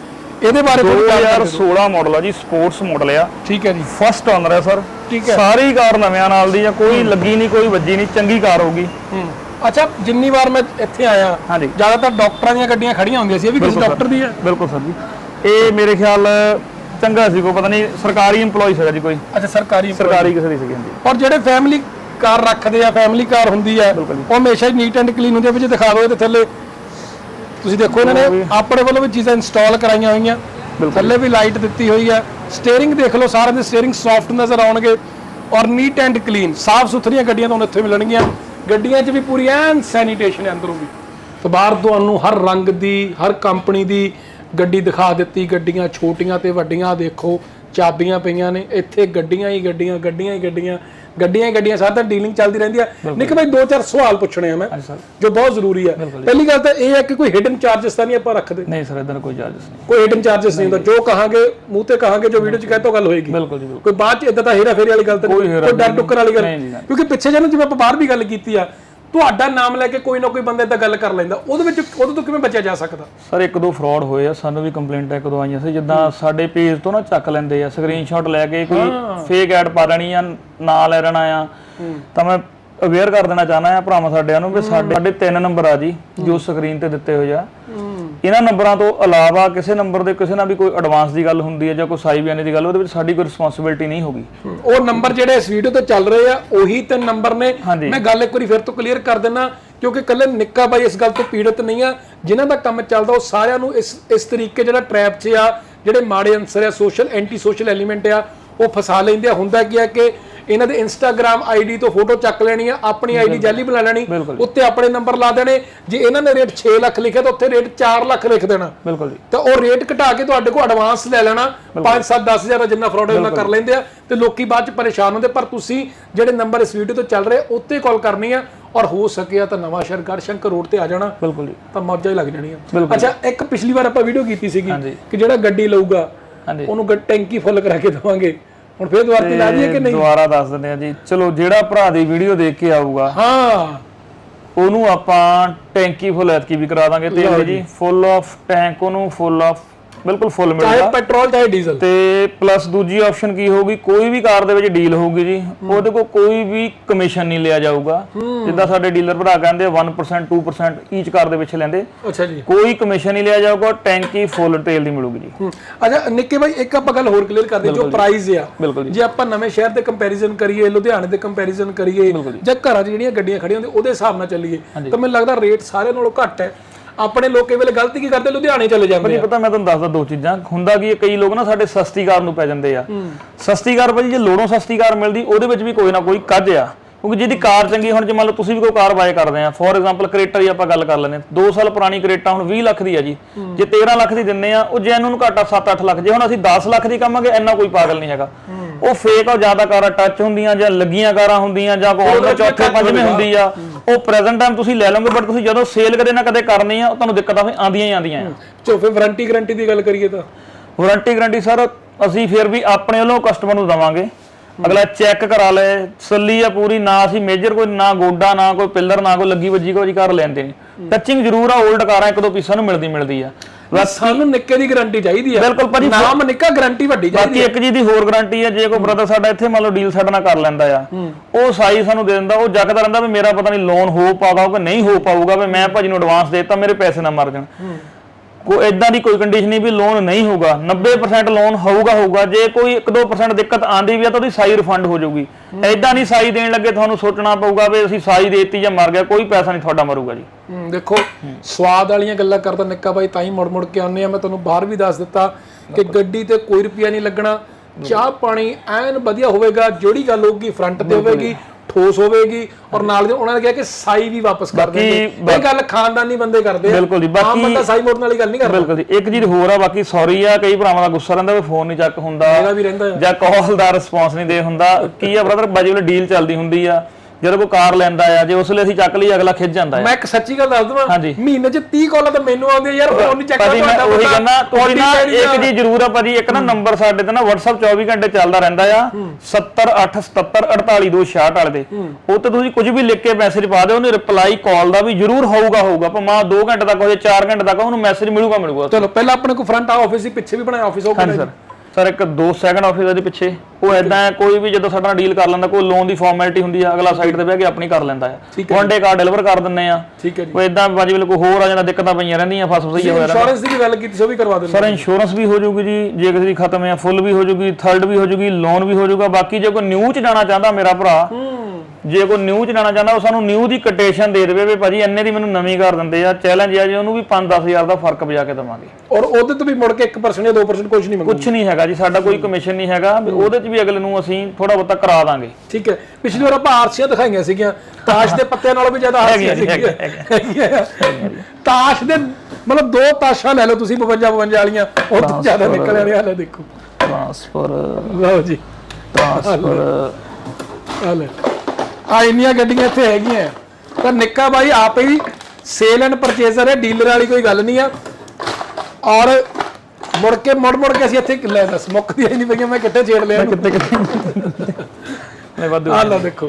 ਇਹਦੇ ਬਾਰੇ ਜਾਣਕਾਰੀ ਦਿਓ। 2016 ਮਾਡਲ ਆ ਜੀ ਸਪੋਰਟਸ ਮਾਡਲ ਆ। ਠੀਕ ਹੈ ਜੀ। ਫਸਟ ਓਨਰ ਹੈ ਸਰ। ਠੀਕ ਹੈ। ਸਾਰੀ ਕਾਰ ਨਵਿਆਂ ਨਾਲ ਦੀ ਆ ਕੋਈ ਲੱਗੀ ਨਹੀਂ ਕੋਈ ਵੱਜੀ ਨਹੀਂ ਚੰਗੀ ਕਾਰ ਹੋਊਗੀ ਹੂੰ। ਅੱਛਾ ਜਿੰਨੀ ਵਾਰ ਮੈਂ ਇੱਥੇ ਆਇਆ ਹਾਂਜੀ। ਜ਼ਿਆਦਾਤਰ ਡਾਕਟਰਾਂ ਦੀਆਂ ਗੱਡੀਆਂ ਖੜੀਆਂ ਹੁੰਦੀਆਂ ਸੀ ਇਹ ਵੀ ਕਿਸੇ ਡਾਕਟਰ ਦੀ ਹੈ? ਬਿਲਕੁਲ ਸਰ ਜੀ। ਇਹ ਮੇਰੇ ਖਿਆਲ ਚੰਗਾ ਸੀ ਕੋਈ ਪਤਾ ਨਹੀਂ ਸਰਕਾਰੀ EMPLOYE ਸੀਗਾ ਜੀ ਕੋਈ। ਅੱਛਾ ਸਰਕਾਰੀ ਸਰਕਾਰੀ ਕਿਸੇ ਦੀ ਸੀਗੀ ਹਾਂਜੀ। ਔਰ ਜਿਹੜੇ ਫੈਮਿਲੀ ਕਾਰ ਰੱਖਦੇ ਆ ਫੈਮਿਲੀ ਕਾਰ ਹੁੰਦੀ ਜੀ। ਉਹ ਹਮੇਸ਼ਾ ਹੀ ਨੀਟ ਐਂਡ ਕਲੀਨ ਹੁੰਦੀ ਹੈ ਵਿੱਚ ਦਿਖਾ ਦਿਓ ਇਹਦੇ ਥੱਲੇ ਤੁਸੀਂ ਦੇਖੋ ਇਹਨਾਂ। ਨੇ ਆਪਣੇ ਵੱਲੋਂ ਵੀ ਚੀਜ਼ਾਂ ਇੰਸਟਾਲ ਕਰਾਈਆਂ ਹੋਈਆਂ। ਥੱਲੇ ਵੀ ਲਾਈਟ ਦਿੱਤੀ ਹੋਈ ਹੈ। ਸਟੀਅਰਿੰਗ ਦੇਖ ਲਓ ਸਾਰਿਆਂ ਦੇ ਸਟੀਅਰਿੰਗ ਸੌਫਟ ਨਜ਼ਰ ਆਉਣਗੇ ਔਰ ਨੀਟ ਐਂਡ ਕਲੀਨ ਸਾਫ਼ ਸੁਥਰੀਆਂ ਗੱਡੀਆਂ ਤੁਹਾਨੂੰ ਇੱਥੇ ਮਿਲਣਗੀਆਂ। ਗੱਡੀਆਂ 'ਚ ਵੀ ਪੂਰੀ ਐਨ ਸੈਨੀਟੇਸ਼ਨ ਹੈ ਅੰਦਰੋਂ ਵੀ। ਤੇ ਬਾਹਰ ਤੁਹਾਨੂੰ ਹਰ ਰੰਗ ਦੀ ਹਰ ਕੰਪਨੀ ਦੀ ਗੱਡੀ ਦਿਖਾ ਦਿੱਤੀ ਗੱਡੀਆਂ ਛੋਟੀਆਂ ਤੇ ਵੱਡੀਆਂ ਦੇਖੋ ਚਾਬੀਆਂ ਪਈਆਂ ਨੇ ਇੱਥੇ ਗੱਡੀਆਂ ਹੀ ਗੱਡੀਆਂ ਗੱਡੀਆਂ ਹੀ ਗੱਡੀਆਂ। ਗੱਡੀਆਂ ਹੀ ਗੱਡੀਆਂ ਸਾਰਾ ਡੀਲਿੰਗ ਚੱਲਦੀ ਰਹਿੰਦੀ ਹੈ ਨਿਕ ਭਾਈ ਦੋ ਚਾਰ ਸਵਾਲ ਪੁੱਛਣੇ ਆ ਮੈਂ ਜੋ ਬਹੁਤ ਜ਼ਰੂਰੀ ਹੈ ਪਹਿਲੀ ਗੱਲ ਤਾਂ ਇਹ ਹੈ ਕਿ ਕੋਈ ਹਿਡਨ ਚਾਰजेस ਤਾਂ ਨਹੀਂ ਆਪਾਂ ਰੱਖਦੇ। ਨਹੀਂ ਸਰ ਇਦਾਂ ਕੋਈ ਚਾਰजेस ਨਹੀਂ। ਕੋਈ ਹਿਡਨ ਚਾਰजेस ਨਹੀਂ ਹੁੰਦਾ। ਜੋ ਕਹਾਂਗੇ ਮੂੰਹ ਤੇ ਕਹਾਂਗੇ ਜੋ ਵੀਡੀਓ 'ਚ ਕਹਿ ਤਾਂ ਗੱਲ ਹੋਏਗੀ। ਬਿਲਕੁਲ ਕੋਈ ਬਾਅਦ 'ਚ ਇਦਾਂ ਤਾਂ ਹੇਰਾ ਫੇਰੀ ਵਾਲੀ ਗੱਲ ਤਾਂ ਕੋਈ ਡਰ ਟੁੱਕਰ ਵਾਲੀ ਗੱਲ। ਕਿਉਂਕਿ ਪਿੱਛੇ ਜਿਹਨੂੰ ਜਿਵੇਂ ਆਪਾਂ ਬਾਹਰ ਵੀ ਗੱਲ ਕੀਤੀ ਆ ਤੁਹਾਡਾ ਨਾਮ ਲੈ ਕੇ ਕੋਈ ਨਾ ਕੋਈ ਬੰਦਾ ਇਦਾਂ ਗੱਲ ਕਰ ਲੈਂਦਾ। ਉਹਦੇ ਵਿੱਚ ਉਹਦੇ ਤੋਂ ਕਿਵੇਂ ਬਚਿਆ ਜਾ ਸਕਦਾ? ਸਰ ਇੱਕ ਦੋ ਫਰਾਡ ਹੋਏ ਆ ਸਾਨੂੰ ਵੀ ਕੰਪਲੇਂਟਾਂ ਇੱਕ ਦੋ ਆਈਆਂ ਸੀ। ਜਿੱਦਾਂ ਸਾਡੇ ਪੇਜ ਤੋਂ ਨਾ ਚੱਕ ਲੈਂਦੇ ਆ ਸਕਰੀਨਸ਼ਾਟ ਲੈ ਕੇ ਕੋਈ ਫੇਕ ਐਡ ਪਾ ਦੇਣੀ ਆ ਨਾਂ ਲੈ ਲੈਣਾ ਆ। ਤਾਂ ਮੈਂ ਅਵੇਅਰ ਕਰ ਦੇਣਾ ਚਾਹਨਾ ਆ ਭਰਾਵਾਂ ਸਾਡਿਆਂ ਨੂੰ ਵੀ ਸਾਡੇ ਸਾਡੇ ਤਿੰਨ ਨੰਬਰ ਆ ਜੀ ਜੋ ਸਕਰੀਨ ਤੇ ਦਿੱਤੇ ਹੋਏ ਆ। ਇਹਨਾਂ ਨੰਬਰਾਂ ਤੋਂ ਇਲਾਵਾ ਕਿਸੇ ਨੰਬਰ ਦੇ ਕਿਸੇ ਨਾਲ ਵੀ ਕੋਈ ਐਡਵਾਂਸ ਦੀ ਗੱਲ ਹੁੰਦੀ ਹੈ ਜਾਂ ਕੋਈ ਸਾਈ ਬਿਆਨੀ ਦੀ ਗੱਲ ਉਹਦੇ ਵਿੱਚ ਸਾਡੀ ਕੋਈ ਰਿਸਪੌਂਸਿਬਿਲਟੀ ਨਹੀਂ ਹੋਗੀ। ਉਹ ਨੰਬਰ ਜਿਹੜੇ ਇਸ ਵੀਡੀਓ ਤੇ ਚੱਲ ਰਹੇ ਆ ਉਹੀ ਤੇ ਨੰਬਰ ਨੇ। ਮੈਂ ਗੱਲ ਇੱਕ ਵਾਰੀ ਫਿਰ ਤੋਂ ਕਲੀਅਰ ਕਰ ਦਿੰਨਾ ਕਿਉਂਕਿ ਕੱਲੇ ਨਿੱਕਾ ਬਾਈ ਇਸ ਗੱਲ ਤੋਂ ਪੀੜਤ ਨਹੀਂ ਆ। ਜਿਨ੍ਹਾਂ ਦਾ ਕੰਮ ਚੱਲਦਾ ਉਹ ਸਾਰਿਆਂ ਨੂੰ ਇਸ ਇਸ ਤਰੀਕੇ ਜਿਹੜਾ ਟ੍ਰੈਪ 'ਚ ਆ ਜਿਹੜੇ ਮਾੜੇ ਅੰਸਰ ਆ ਸੋਸ਼ਲ ਐਂਟੀ ਸੋਸ਼ਲ ਐਲੀਮੈਂਟ ਆ ਉਹ ਫਸਾ ਲੈਂਦੇ ਆ। ਹੁੰਦਾ ਕੀ ਆ ਕਿ ਇਹਨਾਂ ਦੇ ਇੰਸਟਾਗ੍ਰam ਆਈਡੀ ਤੋਂ ਫੋਟੋ ਚੱਕ ਲੈਣੀ ਆ ਆਪਣੀ ਆਈਡੀ ਜਾਲੀ ਬਣਾ ਲੈਣੀ। ਉੱਤੇ ਆਪਣੇ ਨੰਬਰ ਲਾ ਦੇਣੇ। ਜੇ ਇਹਨਾਂ ਨੇ ਰੇਟ 6 ਲੱਖ ਲਿਖਿਆ ਤਾਂ ਉੱਥੇ ਰੇਟ 4 ਲੱਖ ਲਿਖ ਦੇਣਾ। ਬਿਲਕੁਲ ਜੀ। ਤਾਂ ਉਹ ਰੇਟ ਘਟਾ ਕੇ ਤੁਹਾਡੇ ਕੋਲ ਐਡਵਾਂਸ ਲੈ ਲੈਣਾ। 5 7 10000 ਦਾ ਜਿੰਨਾ ਫਰਾਡ ਉਹਨਾਂ ਕਰ ਲੈਂਦੇ ਆ। ਤੇ ਲੋਕੀ ਬਾਅਦ ਚ ਪਰੇਸ਼ਾਨ ਹੁੰਦੇ ਪਰ ਤੁਸੀਂ ਜਿਹੜੇ ਨੰਬਰ ਇਸ ਵੀਡੀਓ ਤੋਂ ਚੱਲ ਰਹੇ ਉੱਤੇ ਕਾਲ ਕਰਨੀ ਆ। ਔਰ ਹੋ ਸਕਿਆ ਤਾਂ ਨਵਾਂ ਸ਼ਹਿਰ ਗੜਸ਼ੰਕਰ ਰੋਡ ਤੇ ਆ ਜਾਣਾ। ਬਿਲਕੁਲ ਜੀ। ਤਾਂ ਮੌਜਾਂ ਹੀ ਲੱਗ ਜਾਣੀਆਂ। ਅੱਛਾ ਇੱਕ ਪਿਛਲੀ ਵਾਰ ਆਪਾਂ ਵੀਡੀਓ ਕੀਤੀ ਸੀਗੀ। ਕਿ ਜਿਹੜਾ ਗੱਡੀ ਲਊਗਾ ਉਹਨੂੰ ਟੈਂਕੀ ਫੁੱਲ ਕਰਾ ਕੇ ਦਵਾਂਗੇ। ਹੁਣ ਫੇਰ ਦੁਬਾਰਾ ਤੇ ਲਾ ਦਈਏ ਕਿ ਨਹੀਂ? ਦੁਬਾਰਾ ਦੱਸ ਦਿੰਦੇ ਆ ਜੀ। ਚਲੋ ਜਿਹੜਾ ਭਰਾ ਦੀ ਵੀਡੀਓ ਦੇਖ ਕੇ ਆਊਗਾ ਹਾਂ। ਉਹਨੂੰ ਆਪਾਂ ਟੈਂਕੀ ਫੁੱਲ ਐਤਕੀ ਵੀ ਕਰਾ ਦਾਂਗੇ ਤੇਲ ਦੀ ਜੀ। ਫੁੱਲ ਆਫ ਟੈਂਕ ਉਹਨੂੰ ਫੁੱਲ ਆਫ ਬਿਲਕੁਲ ਫੁੱਲ ਚਾਹੇ ਮਿਲੇਗਾ ਪੈਟਰੋਲ ਚਾਹੇ ਡੀਜ਼ਲ। ਤੇ ਪਲੱਸ ਦੂਜੀ ਆਪਸ਼ਨ ਕੀ ਹੋਊਗੀ? ਕੋਈ ਵੀ ਕਾਰ ਦੇ ਵਿੱਚ ਡੀਲ ਹੋਊਗੀ ਜੀ। ਉਹਦੇ ਕੋਲ ਕੋਈ ਵੀ ਕਮਿਸ਼ਨ ਨਹੀਂ ਲਿਆ ਜਾਊਗਾ। ਜਿੱਦਾਂ ਸਾਡੇ ਡੀਲਰ ਭਰਾ ਕਹਿੰਦੇ ਆ, 1% 2% ਈਚ ਕਾਰ ਦੇ ਵਿੱਚ ਲੈਂਦੇ। ਅੱਛਾ ਜੀ। ਕੋਈ ਕਮਿਸ਼ਨ ਨਹੀਂ ਲਿਆ ਜਾਊਗਾ ਟੈਂਕੀ ਫੁੱਲ ਤੇਲ ਦੀ ਮਿਲੂਗੀ ਜੀ। ਅੱਛਾ ਨਿੱਕੇ ਭਾਈ ਇੱਕ ਆਪਾਂ ਗੱਲ ਹੋਰ ਕਲੀਅਰ ਕਰਦੇ ਜੋ ਪ੍ਰਾਈਸ ਆ। ਜੀ। ਜੇ ਆਪਾਂ ਨਵੇਂ ਸ਼ਹਿਰ ਦੇ ਕੰਪੈਰੀਜ਼ਨ ਕਰੀਏ ਲੁਧਿਆਣੇ ਦੇ ਕੰਪੈਰੀਜ਼ਨ ਕਰੀਏ ਜਾਂ। ਘਰਾਂ 'ਚ ਜਿਹੜੀਆਂ ਗੱਡੀਆਂ ਖੜੀਆਂ ਹੁੰਦੀਆਂ ਉਹਦੇ ਹਿਸਾਬ ਨਾਲ ਚੱਲੀਏ ਤਾਂ ਮੈਨੂੰ ਲੱਗਦਾ ਰੇਟ ਸਾਰਿਆਂ ਨਾਲੋਂ ਘੱਟ ਹੈ। ਆਪਣੇ ਲੋਕ ਕਈ ਵੇਲੇ ਗਲਤੀ ਕੀ ਕਰਦੇ? ਲੁਧਿਆਣੇ ਚਲੇ ਜਾਂਦੇ ਭਾਜੀ ਆ। ਪਤਾ ਮੈਂ ਤੁਹਾਨੂੰ ਦੱਸਦਾ ਦੋ ਚੀਜ਼ਾਂ। ਹੁੰਦਾ ਕੀ ਹੈ, ਕਈ ਲੋਕ ਨਾ ਸਾਡੇ ਸਸਤੀ ਕਾਰ ਨੂੰ ਪੈ ਜਾਂਦੇ ਆ। ਸਸਤੀ ਕਾਰ ਭਾਜੀ ਜੇ ਲੋੜੋਂ ਸਸਤੀ ਕਾਰ ਮਿਲਦੀ ਉਹਦੇ ਵਿੱਚ ਵੀ ਕੋਈ ਨਾ ਕੋਈ ਕੱਜ ਆ। ਕਿਉਂਕਿ ਜਿਹਦੀ ਕਾਰ ਚੰਗੀ ਹੁਣ ਜੇ ਮੰਨ ਲਓ ਤੁਸੀਂ ਵੀ ਕੋਈ ਕਾਰ ਬਾਏ ਕਰਦੇ ਆ। ਫੋਰ ਐਗਜ਼ਾਮਪਲ ਕਰੇਟਾ ਦੀ ਆਪਾਂ ਗੱਲ ਕਰ ਲੈਂਦੇ 2 ਸਾਲ ਪੁਰਾਣੀ ਕਰੇਟਾ ਹੁਣ 20 ਲੱਖ ਦੀ ਆ ਜੀ। ਜੇ 13 ਲੱਖ ਦੀ ਦਿੰਨੇ ਆ ਉਹ ਜੈਨ ਨੂੰ ਘਾਟਾ 7-8 ਲੱਖ। ਜੇ ਹੁਣ ਅਸੀਂ 10 ਲੱਖ ਦੀ ਕਵਾਂਗੇ ਇੰਨਾ ਕੋਈ ਪਾਗਲ ਨਹੀਂ ਹੈਗਾ। ਉਹ ਫੇਕ ਆ ਜ਼ਿਆਦਾ ਕਾਰਾਂ ਟੱਚ ਹੁੰਦੀਆਂ ਜਾਂ ਲੱਗੀਆਂ ਕਾਰਾਂ ਹੁੰਦੀਆਂ ਜਾਂ ਕੋਈ ਚੌਥੇ ਪੰਜਵੇਂ ਹੁੰਦੀ ਆ। ਉਹ ਪ੍ਰੈਜ਼ੈਂਟ ਟਾਈਮ ਤੁਸੀਂ ਲੈ ਲਓਗੇ ਬਟ ਤੁਸੀਂ ਜਦੋਂ ਸੇਲ ਕਦੇ ਨਾ ਕਦੇ ਕਰਨੀ ਆ ਤੁਹਾਨੂੰ ਦਿੱਕਤ ਆਵੇਂ ਆਂਦੀਆਂ ਹੀ ਆਂਦੀਆਂ ਆ। ਚੋ ਫਿਰ ਵਾਰੰਟੀ ਗਾਰੰਟੀ ਦੀ ਗੱਲ ਕਰੀਏ ਤਾਂ। ਵਾਰੰਟੀ ਗਾਰੰਟੀ ਸਰ ਅਸੀਂ ਫਿਰ ਵੀ ਆਪਣੇ ਵੱਲੋਂ ਕਸਟਮਰ ਨੂੰ ਦਵਾਂਗੇ। ਅਗਲਾ ਚੈੱਕ ਕਰਾ ਲੈ ਸੱਲੀ ਆ ਪੂਰੀ ਨਾ ਅਸੀਂ ਮੇਜਰ ਕੋਈ ਨਾ ਗੋਡਾ ਨਾ ਕੋਈ ਪਿੱਲਰ ਨਾ ਕੋਈ ਲੱਗੀ ਵੱਜੀ ਕੋਈ ਕਰ ਲੈਂਦੇ ਨਹੀਂ ਟੱਚਿੰਗ ਜ਼ਰੂਰ ਆ 올ਡ ਕਾਰਾਂ ਇੱਕ ਦੋ ਪੀਸਾਂ ਨੂੰ ਮਿਲਦੀ ਮਿਲਦੀ ਆ। ਸਾਨੂੰ ਨਿੱਕੇ ਦੀ ਗਾਰੰਟੀ ਚਾਹੀਦੀ ਆ। ਬਿਲਕੁਲ ਭਾਜੀ। ਨਾਮ ਨਿੱਕਾ ਗਾਰੰਟੀ ਵੱਡੀ ਚਾਹੀਦੀ ਬਾਕੀ ਇੱਕ ਚੀਜ਼ ਦੀ ਹੋਰ ਗਾਰੰਟੀ ਹੈ ਜੇ ਕੋਈ ਬ੍ਰਦਰ ਸਾਡਾ ਇੱਥੇ ਮੰਨ ਲਓ ਡੀਲ ਸਾਡੇ ਨਾਲ ਕਰ ਲੈਂਦਾ ਆ ਉਹ ਸਾਈ ਸਾਨੂੰ ਦੇ ਦਿੰਦਾ ਉਹ ਜੱਕਦਾ ਰਹਿੰਦਾ ਵੀ ਮੇਰਾ ਪਤਾ ਨਹੀਂ ਲੋਨ ਹੋ ਪਾਗਾ ਕਿ ਨਹੀਂ ਹੋ ਪਾਊਗਾ ਵੀ ਮੈਂ ਭਾਜੀ ਨੂੰ ਐਡਵਾਂਸ ਦੇਤਾ ਮੇਰੇ ਪੈਸੇ ਨਾ ਮਰ ਜਾਣ। ਕੋਈ ਇਦਾਂ ਦੀ ਕੋਈ ਕੰਡੀਸ਼ਨ ਨਹੀਂ ਵੀ ਲੋਨ ਨਹੀਂ ਹੋਊਗਾ। 90% ਲੋਨ ਹੋਊਗਾ ਹੋਊਗਾ। ਜੇ ਕੋਈ 1-2% ਦਿੱਕਤ ਆਂਦੀ ਵੀ ਆ ਤਾਂ ਉਹਦੀ ਸਾਈ ਰਿਫੰਡ ਹੋ ਜਾਊਗੀ। ਇਦਾਂ ਨਹੀਂ ਸਾਈ ਦੇਣ ਲੱਗੇ ਤੁਹਾਨੂੰ ਸੋਚਣਾ ਪਊਗਾ ਵੀ ਅਸੀਂ ਸਾਈ ਦੇਤੀ ਜਾਂ ਮਰ ਗਿਆ ਕੋਈ ਪੈਸਾ ਨਹੀਂ ਤੁਹਾਡਾ ਮਰੂਗਾ ਜੀ। ਦੇਖੋ ਸਵਾਦ ਵਾਲੀਆਂ ਗੱਲਾਂ ਕਰਦਾ ਨਿੱਕਾ ਬਾਈ ਤਾਂ ਹੀ ਮੁੜ ਮੁੜ ਕੇ ਆਉਂਦੇ ਆ। ਮੈਂ ਤੁਹਾਨੂੰ ਬਾਹਰ ਵੀ ਦੱਸ ਦਿੱਤਾ ਕਿ ਗੱਡੀ ਤੇ ਕੋਈ ਰੁਪਿਆ ਨਹੀਂ ਲੱਗਣਾ। ਚਾਹ ਪਾਣੀ ਐਨ ਵਧੀਆ ਹੋਵੇਗਾ ਜਿਹੜੀ ਗੱਲ ਹੋਊਗੀ ਫਰੰਟ ਤੇ ਹੋਵੇਗੀ। ਠੋਸ ਹੋਵੇਗੀ ਔਰ ਨਾਲ ਦੇ ਉਹਨਾਂ ਨੇ ਕਿਹਾ ਕਿ ਸਾਈ ਵੀ ਵਾਪਸ ਕਰ ਦੇਣਗੇ ਇਹ ਗੱਲ ਖਾਨਦਾਨੀ ਬੰਦੇ ਕਰਦੇ ਆ। ਬਿਲਕੁਲ ਜੀ, ਆਮ ਬਾਕੀ- ਬੰਦਾ ਸਾਈ ਮੋੜਨ ਵਾਲੀ ਗੱਲ ਨਹੀਂ ਕਰਦਾ। ਬਿਲਕੁਲ ਜੀ ਇੱਕ ਚੀਜ਼ ਹੋਰ ਆ ਬਾਕੀ ਸੌਰੀ ਆ ਕਈ ਭਰਾਵਾਂ ਦਾ ਗੁੱਸਾ ਰਹਿੰਦਾ ਵੀ ਫੋਨ ਨਹੀਂ ਚੱਕ ਹੁੰਦਾ ਜਾਂ ਕਾਲ ਦਾ ਰਿਸਪੌਂਸ ਨਹੀਂ ਦੇ ਹੁੰਦਾ। *laughs* ਕੀ ਆ ਬ੍ਰਦਰ ਬਾਜੀ ਵਾਲੀ ਡੀਲ ਚੱਲਦੀ ਹੁੰਦੀ ਆ। ਜਦੋਂ ਕੋਈ ਕਾਰ ਲੈਂਦਾ ਆ ਜੇ ਉਸ ਲਈ ਅਸੀਂ ਚੱਕ ਲਈ ਅਗਲਾ ਖਿੱਚ ਜਾਂਦਾ ਹੈ ਮੈਂ ਇੱਕ ਸੱਚੀ ਗੱਲ ਦੱਸ ਦਵਾਂ ਹਾਂਜੀ। ਮਹੀਨੇ 'ਚ 30 ਕਾਲਾਂ ਤਾਂ ਮੈਨੂੰ ਆਉਂਦੀਆਂ ਯਾਰ ਫੋਨ ਨਹੀਂ ਚੱਕਦਾ ਭਾਜੀ ਮੈਂ ਉਹੀ ਕਹਿੰਦਾ ਤੁਸੀਂ ਨਾ ਇੱਕ ਚੀਜ਼ ਜ਼ਰੂਰ ਆ ਭਾਜੀ ਇੱਕ ਨਾ ਨੰਬਰ ਸਾਡੇ ਤੇ ਨਾ WhatsApp 24 ਘੰਟੇ ਚੱਲਦਾ ਰਹਿੰਦਾ ਆ। 708774826 ਵਾਲੇ ਦੇ ਉਹ ਤੇ ਤੁਸੀਂ ਕੁਝ ਵੀ ਲਿਖ ਕੇ ਮੈਸੇਜ ਪਾ ਦਿਓ ਉਹਨੂੰ ਰਿਪਲਾਈ ਕਾਲ ਦਾ ਵੀ ਜ਼ਰੂਰ ਹੋਊਗਾ ਹੋਊਗਾ। ਭਾਵੇਂ 2 ਘੰਟੇ ਤੱਕ ਹੋਵੇ 4 ਘੰਟੇ ਤੱਕ ਉਹਨੂੰ ਮੈਸੇਜ ਮਿਲੂਗਾ ਮਿਲੂਗਾ। ਚਲੋ ਪਹਿਲਾਂ ਆਪਣੇ ਕੋਲ ਫਰੰਟ ਆਫਿਸ ਸੀ ਪਿੱਛੇ ਵੀ ਬਣਾਇਆ ਆਫਿਸ ਉਹ ਹਾਂਜੀ ਸਰ ਸਰ ਇੱਕ 2 ਸੈਕਿੰਡ ਆਫਿਸ ਦੇ ਪਿੱਛੇ। ਉਹ ਐਦਾਂ ਕੋਈ ਵੀ ਜਦੋਂ ਸਾਡਾ ਡੀਲ ਕਰ ਲੈਂਦਾ ਕੋਈ ਲੋਨ ਦੀ ਫਾਰਮੈਲਿਟੀ ਹੁੰਦੀ ਆ ਅਗਲਾ ਸਾਈਡ ਤੇ ਬਹਿ ਕੇ ਆਪਣੀ ਕਰ ਲੈਂਦਾ ਆ ਵਨ ਡੇ ਕਾਰ ਡਿਲੀਵਰ ਕਰ ਦਿੰਨੇ ਆ ਠੀਕ ਹੈ ਜੀ। ਉਹ ਇਦਾਂ ਬਾਜੀ ਵੇਲੇ ਕੋਈ ਹੋਰ ਆ ਜਾਂਦਾ ਦਿੱਕਤਾਂ ਪਈਆਂ ਰਹਿੰਦੀਆਂ ਫਸ ਫਸਈਆ ਹੋਇਆ ਰਹਿੰਦਾ। ਇੰਸ਼ੋਰੈਂਸ ਦੀ ਵੀ ਗੱਲ ਕੀਤੀ ਸੀ ਵੀ ਕਰਵਾ ਦਿੰਦੇ ਸਰ ਇੰਸ਼ੋਰੈਂਸ ਵੀ ਹੋ ਜਾਊਗੀ ਜੀ ਜੇ ਕਿਸੇ ਦੀ ਖਤਮ ਹੈ ਫੁੱਲ ਵੀ ਹੋ ਜਾਊਗੀ ਥਰਡ ਵੀ ਹੋ ਜਾਊਗੀ ਲੋਨ ਵੀ ਹੋ ਜਾਊਗਾ ਬਾਕੀ ਜੇ ਕੋਈ ਨਿਊ ਚ ਜਾਣਾ ਚਾਹੁੰਦਾ ਮੇਰਾ ਭਰਾ ਜੇ ਕੋਈ ਨਿਊ ਚ ਜਾਣਾ ਚਾਹੁੰਦਾ ਉਹ ਸਾਨੂੰ ਨਿਊ ਦੀ ਕੋਟੇਸ਼ਨ ਦੇ ਦੇਵੇ ਵੀ ਭਾਜੀ ਇੰਨੇ ਦੀ ਮੈਨੂੰ ਨਵੀਂ ਕਰ ਦਿੰਦੇ ਆ ਚੈਲੰਜ ਆ ਜੀ ਉਹਨੂੰ ਵੀ 5-10000 ਦਾ ਫ਼ਰਕ ਬਜਾ ਕੇ ਦੇਵਾਂਗੇ। ਔਰ ਉਹਦੇ ਤੋਂ ਵੀ ਮੁੜ ਕੇ 1% ਜਾਂ 2% ਕੁਝ ਨਹੀਂ ਮੰਗੂ ਕੁਝ ਨਹੀਂ ਹੈਗਾ ਜੀ ਸਾਡਾ ਕੋਈ ਕਮਿਸ਼ਨ ਨਹੀਂ ਹੈਗਾ ਉਹਦੇ ਚ ਵੀ ਅਗਲੇ ਨੂੰ ਅਸੀਂ ਥੋੜਾ ਬਹੁਤਾ ਕਰਾ ਦਾਂਗੇ। ਠੀਕ ਹੈ। ਪਿਛਲੀ ਵਾਰ ਆਪਾਂ ਆਰਸੀਆਂ ਦਿਖਾਈਆਂ ਸੀਗੀਆਂ। ਤਾਸ਼ ਦੇ ਪੱਤਿਆਂ ਨਾਲੋਂ ਵੀ ਜ਼ਿਆਦਾ ਆਰਸੀਆਂ ਸੀਗੀਆਂ। ਤਾਸ਼ ਦੇ ਮਤਲਬ ਦੋ ਤਾਸ਼ਾਂ ਲੈ ਲਓ ਤੁਸੀਂ 52 52 ਵਾਲੀਆਂ। ਉਹ ਤੋਂ ਜ਼ਿਆਦਾ ਨਿਕਲ ਆਣੇ ਹਾਲੇ ਦੇਖੋ। ਟ੍ਰਾਂਸਫਰ ਲਓ ਜੀ। ਟ੍ਰਾਂਸਫਰ ਹਾਲੇ ਆ ਇੰਨੀਆਂ ਗੱਡੀਆਂ ਇੱਥੇ ਹੈਗੀਆਂ ਤਾਂ ਨਿੱਕਾ ਬਾਈ ਆਪ ਹੀ ਸੇਲ ਐਂਡ ਪਰਚੇਜ਼ਰ ਹੈ ਡੀਲਰ ਵਾਲੀ ਕੋਈ ਗੱਲ ਨਹੀਂ ਆ। ਔਰ ਮੁੜ ਕੇ ਮੁੜ ਮੁੜ ਕੇ ਅਸੀਂ ਇੱਥੇ ਲੈ ਦੱਸ ਮੁੱਕਦੀਆਂ ਹੀ ਨਹੀਂ ਪਈਆਂ ਮੈਂ ਕਿੱਥੇ ਛੇੜ ਲਿਆ ਕਿੱਥੇ ਕਿੱਥੇ? ਮੈਂ ਵਾਧੂ ਆ ਲਓ ਦੇਖੋ।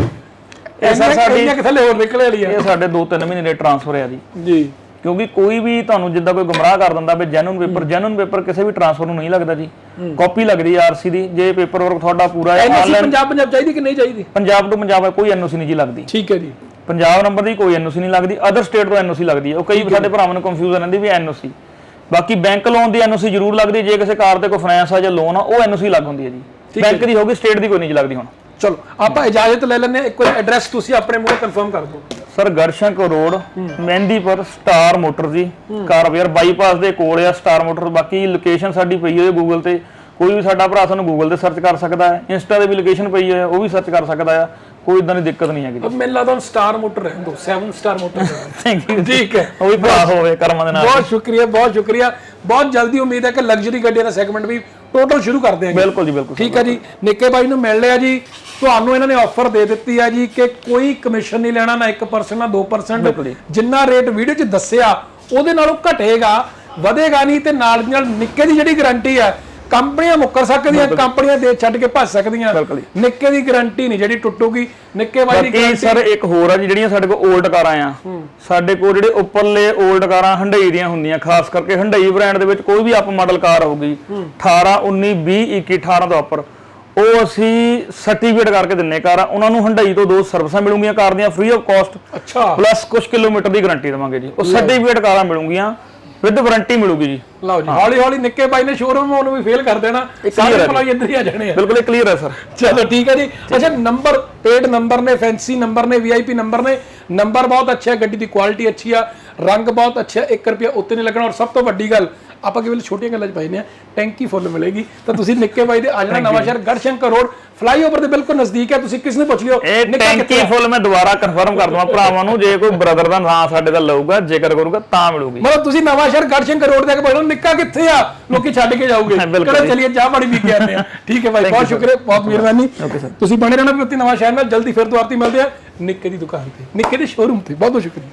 ਇਹ ਸਾਡੀ ਕਿੱਥੇ ਹੋਰ ਨਿਕਲੇ ਵਾਲੀਆਂ ਇਹ ਸਾਡੇ 2-3 ਮਹੀਨੇ ਦੇ ਟ੍ਰਾਂਸਫਰ ਆ ਜੀ। ਜੀ। ਕਿਉਂਕਿ ਕੋਈ ਵੀ ਤੁਹਾਨੂੰ ਜਿੱਦਾਂ ਕੋਈ ਗੁੰਮਰਾਹ ਕਰ ਦਿੰਦਾ ਵੀ ਜੈਨੂਨ ਪੇਪਰ ਜੈਨੂਨ ਪੇਪਰ ਕਿਸੇ ਵੀ ਟ੍ਰਾਂਸਫਰ ਨੂੰ ਨਹੀਂ ਲੱਗਦਾ ਜੀ। ਕਾਪੀ ਲੱਗਦੀ ਹੈ ਆਰਸੀ ਦੀ। ਜੇ ਪੇਪਰ ਵਰਕ ਤੁਹਾਡਾ ਪੂਰਾ ਹੈ ਐਨਓਸੀ ਪੰਜਾਬ ਪੰਜਾਬ ਚਾਹੀਦੀ ਕਿ ਨਹੀਂ ਚਾਹੀਦੀ? ਪੰਜਾਬ ਤੋਂ ਪੰਜਾਬ ਹੈ ਕੋਈ ਐਨਓਸੀ ਨਹੀਂ ਜੀ ਲੱਗਦੀ। ਠੀਕ ਹੈ ਜੀ। ਪੰਜਾਬ ਨੰਬਰ ਦੀ ਕੋਈ ਐਨਓਸੀ ਨਹੀਂ ਲੱਗਦੀ। ਅਦਰ ਸਟੇਟ ਤੋਂ ਐਨਓਸੀ ਲੱਗਦੀ ਹੈ। ਉਹ ਕਈ ਸਾਡੇ ਭਰਾਵਾਂ ਨੂੰ ਕੰਫਿਊਜ਼ਨ ਰਹਿੰਦੀ ਵੀ ਐਨਓਸੀ ਬਾਕੀ ਬੈਂਕ ਲੋਨ ਦੀ ਐਨਓਸੀ ਜ਼ਰੂਰ ਲੱਗਦੀ ਜੇ ਕਿਸੇ ਕਾਰ ਤੇ ਕੋਈ ਫਾਈਨਾਂਸ ਆ ਜਾਂ ਲੋਨ ਆ ਉਹ ਐਨਓਸੀ ਲੱਗ ਹੁੰਦੀ ਹੈ ਜੀ। ਬੈਂਕ ਦੀ ਹੋਗੀ ਸਟੇਟ ਦੀ ਕੋਈ ਨਹੀਂ ਲੱਗਦੀ ਹੁਣ। ਚਲੋ ਆਪਾਂ ਇਜਾਜ਼ਤ ਲੈ ਲੈਂਦੇ ਹਾਂ। ਇੱਕ ਵਾਰ ਐਡਰੈਸ ਤੁਸੀਂ ਆਪਣੇ ਮੂੰਹੋਂ ਕਨਫਰਮ ਕਰ ਦਿਓ। Sir Garhshankar road Mahindipur star motor ਜੀ। ਕਾਰਵੇਅਰ ਬਾਈਪਾਸ ਦੇ ਕੋਲ ਆ ਸਟਾਰ ਮੋਟਰ। ਬਾਕੀ ਲੋਕੇਸ਼ਨ ਸਾਡੀ ਪਈ ਹੋਈ ਹੈ ਗੂਗਲ ਤੇ। ਕੋਈ ਵੀ ਸਾਡਾ ਭਰਾ ਸਾਨੂੰ ਗੂਗਲ ਤੇ ਸਰਚ ਕਰ ਸਕਦਾ ਹੈ। ਇੰਸਟਾ ਤੇ ਵੀ ਲੋਕੇਸ਼ਨ ਪਈ ਹੋਈ ਹੈ ਉਹ ਵੀ ਸਰਚ ਕਰ ਸਕਦਾ ਆ। ਕੋਈ ਇਦਾਂ ਦੀ ਦਿੱਕਤ ਨਹੀਂ ਹੈਗੀ। ਮੈਨੂੰ ਲੱਗਦਾ ਸਟਾਰ ਮੋਟਰ ਰਹਿਣ ਦੋ 7 ਸਟਾਰ ਮੋਟਰ ਥੈਂਕ ਯੂ ਠੀਕ ਹੈ। ਉਹ ਵੀ ਭਰਾ ਹੋਵੇ ਕਰਮਾਂ ਦੇ ਨਾਲ। ਬਹੁਤ ਸ਼ੁਕਰੀਆ ਬਹੁਤ ਸ਼ੁਕਰੀਆ। ਬਹੁਤ ਜਲਦੀ ਉਮੀਦ ਹੈ ਕਿ ਲਗਜ਼ਰੀ ਗੱਡੀਆਂ ਦਾ ਸੈਗਮੈਂਟ ਵੀ ਟੋਟਲ ਸ਼ੁਰੂ ਕਰ ਦਿਆਂਗੇ। ਬਿਲਕੁਲ ਜੀ ਬਿਲਕੁਲ। ਠੀਕ ਹੈ ਜੀ। ਨਿੱਕੇ ਬਾਈ ਨੂੰ ਮਿਲ ਲਿਆ ਜੀ। ਤੁਹਾਨੂੰ ਇਹਨਾਂ ਨੇ ਆਫਰ ਦੇ ਦਿੱਤੀ ਹੈ ਜੀ ਕਿ ਕੋਈ ਕਮਿਸ਼ਨ ਨਹੀਂ ਲੈਣਾ ਨਾ 1% ਨਾ 2% ਜਿੰਨਾ ਰੇਟ ਵੀਡੀਓ 'ਚ ਦੱਸਿਆ ਉਹਦੇ ਨਾਲੋਂ ਘਟੇਗਾ ਵਧੇਗਾ ਨਹੀਂ ਤੇ ਨਾਲ ਦੀ ਨਾਲ ਨਿੱਕੇ ਦੀ ਜਿਹੜੀ ਗਾਰੰਟੀ ਹੈ ਕੰਪਨੀਆਂ ਮੁੱਕਰ ਸਕਦੀਆਂ ਕੰਪਨੀਆਂ ਦੇ ਛੱਡ ਕੇ ਭੱਜ ਸਕਦੀਆਂ। ਨਿੱਕੇ ਦੀ ਗਾਰੰਟੀ ਨਹੀਂ ਜਿਹੜੀ ਟੁੱਟੂਗੀ ਨਿੱਕੇ ਬਾਈ ਦੀ ਬਾਕੀ ਸਰ ਇੱਕ ਹੋਰ ਆ ਜਿਹੜੀਆਂ ਸਾਡੇ ਕੋਲ 올ਡ ਕਾਰਾਂ ਆ। ਸਾਡੇ ਕੋਲ ਜਿਹੜੇ ਉੱਪਰਲੇ 올ਡ ਕਾਰਾਂ ਹੰਡਈ ਦੀਆਂ ਹੁੰਦੀਆਂ ਖਾਸ ਕਰਕੇ ਹੰਡਈ ਬ੍ਰਾਂਡ ਦੇ ਵਿੱਚ ਕੋਈ ਵੀ ਅਪ ਮਾਡਲ ਕਾਰ ਹੋਊਗੀ। 18 19 20 21 18 ਤੋਂ ਉੱਪਰ ਉਹ ਅਸੀਂ ਸਰਟੀਫਿਕੇਟ ਕਰਕੇ ਦਿੰਨੇ ਕਾਰ ਉਹਨਾਂ ਨੂੰ ਹੰਡਈ ਤੋਂ ਦੋ ਸਰਵਿਸਾਂ ਮਿਲੂਗੀਆਂ ਕਾਰ ਦੀਆਂ ਫ੍ਰੀ ਆਫ ਕਾਸਟ ਅੱਛਾ। ਪਲੱਸ ਕੁਝ ਕਿਲੋਮੀਟਰ ਦੀ ਗਾਰੰਟੀ ਦੇਵਾਂਗੇ ਜੀ। ਉਹ ਸਰਟੀਫਿਕੇਟ ਕਾਰਾਂ ਮਿਲੂਗੀਆਂ ਵਿਦ ਵਾਰੰਟੀ ਮਿਲੂਗੀ ਜੀ। ਲਓ ਜੀ ਹੌਲੀ ਹੌਲੀ ਨਿੱਕੇ ਬਾਈ ਨੇ ਸ਼ੋਰੂਮ ਉਹਨੂੰ ਵੀ ਫੇਲ ਕਰ ਦੇਣਾ। ਸਾਰੇ ਭਲਾਈ ਇੱਧਰ ਹੀ ਆ ਜਾਣੇ ਆ। ਬਿਲਕੁਲ ਕਲੀਅਰ ਹੈ ਸਰ ਚਲੋ ਠੀਕ ਹੈ ਜੀ। ਅੱਛਾ ਨੰਬਰ ਪੇਡ ਨੰਬਰ ਨੇ ਫੈਂਸੀ ਨੰਬਰ ਨੇ ਵੀਆਈਪੀ ਨੰਬਰ ਨੇ। ਨੰਬਰ ਬਹੁਤ ਅੱਛਾ ਹੈ ਗੱਡੀ ਦੀ ਕੁਆਲਿਟੀ ਅੱਛੀ ਆ ਰੰਗ ਬਹੁਤ ਅੱਛਾ ਹੈ 1 ਰੁਪਿਆ ਉੱਤੇ ਨਹੀਂ ਲੱਗਣਾ। ਔਰ ਸਭ ਤੋਂ ਵੱਡੀ ਗੱਲ ਆਪਾਂ ਕੇਵਲ ਛੋਟੀਆਂ ਗੱਲਾਂ 'ਚ ਪਾਈਨੇ ਆ ਟੈਂਕੀ ਫੁੱਲ ਮਿਲੇਗੀ। ਤਾਂ ਤੁਸੀਂ ਨਿੱਕੇ ਬਾਈ ਦੇ ਆ ਜਾਣਾ ਨਵਾਂ ਸ਼ਹਿਰ ਗੜਸ਼ੰਕਰ ਰੋਡ। ਫਲਾਈਓਵਰ ਦੇ ਬਿਲਕੁਲ ਨਜ਼ਦੀਕ ਹੈ ਤੁਸੀਂ ਕਿਸ ਨੂੰ ਪੁੱਛ ਲਿਓ? ਇਹ ਨਿੱਕਾ ਟੈਂਕੀ ਕਿੱਥੇ ਆ? ਫੁੱਲ ਮੈਂ ਦੁਬਾਰਾ ਕਨਫਰਮ ਕਰ ਦਵਾਂ ਭਰਾਵਾਂ ਨੂੰ ਜੇ ਕੋਈ ਬ੍ਰਦਰ ਦਾ ਨਾਂ ਸਾਡੇ ਦਾ ਲਊਗਾ ਜ਼ਿਕਰ ਕਰੂਗਾ ਤਾਂ ਮਿਲੂਗੀ। ਮਤਲਬ ਤੁਸੀਂ ਨਵਾਂ ਸ਼ਹਿਰ ਗੜਸ਼ੰਕਰ ਰੋਡ ਦੇ ਕੇ ਬੋਲੋ ਨਿੱਕਾ ਕਿੱਥੇ ਆ? ਲੋਕੀ ਛੱਡ ਕੇ ਬਿਲਕੁਲ ਕਹਿੰਦੇ ਚਲਿਏ ਚਾਹ ਪਾਣੀ ਪੀ ਕੇ ਆਉਂਦੇ ਆ। ਠੀਕ ਹੈ ਬਾਈ ਬਹੁਤ ਸ਼ੁਕਰੀਆ ਬਹੁਤ ਮਿਹਰਬਾਨੀ। ਤੁਸੀਂ ਬਣੇ ਰਹਿਣਾ ਵੀ ਉੱਥੇ ਨਵਾਂ ਸ਼ਹਿਰ ਨਾਲ ਜਲਦੀ ਫਿਰ ਦੁਆਰਤੀ ਮਿਲਦੇ ਆ। ਨਿੱਕੇ ਦੀ ਦੁਕਾਨ ਤੇ ਨਿੱਕੇ ਦੇ ਸ਼ੋਰੂਮ ਤੇ ਬਹੁਤ ਬਹੁਤ ਸ਼ੁਕਰੀਆ।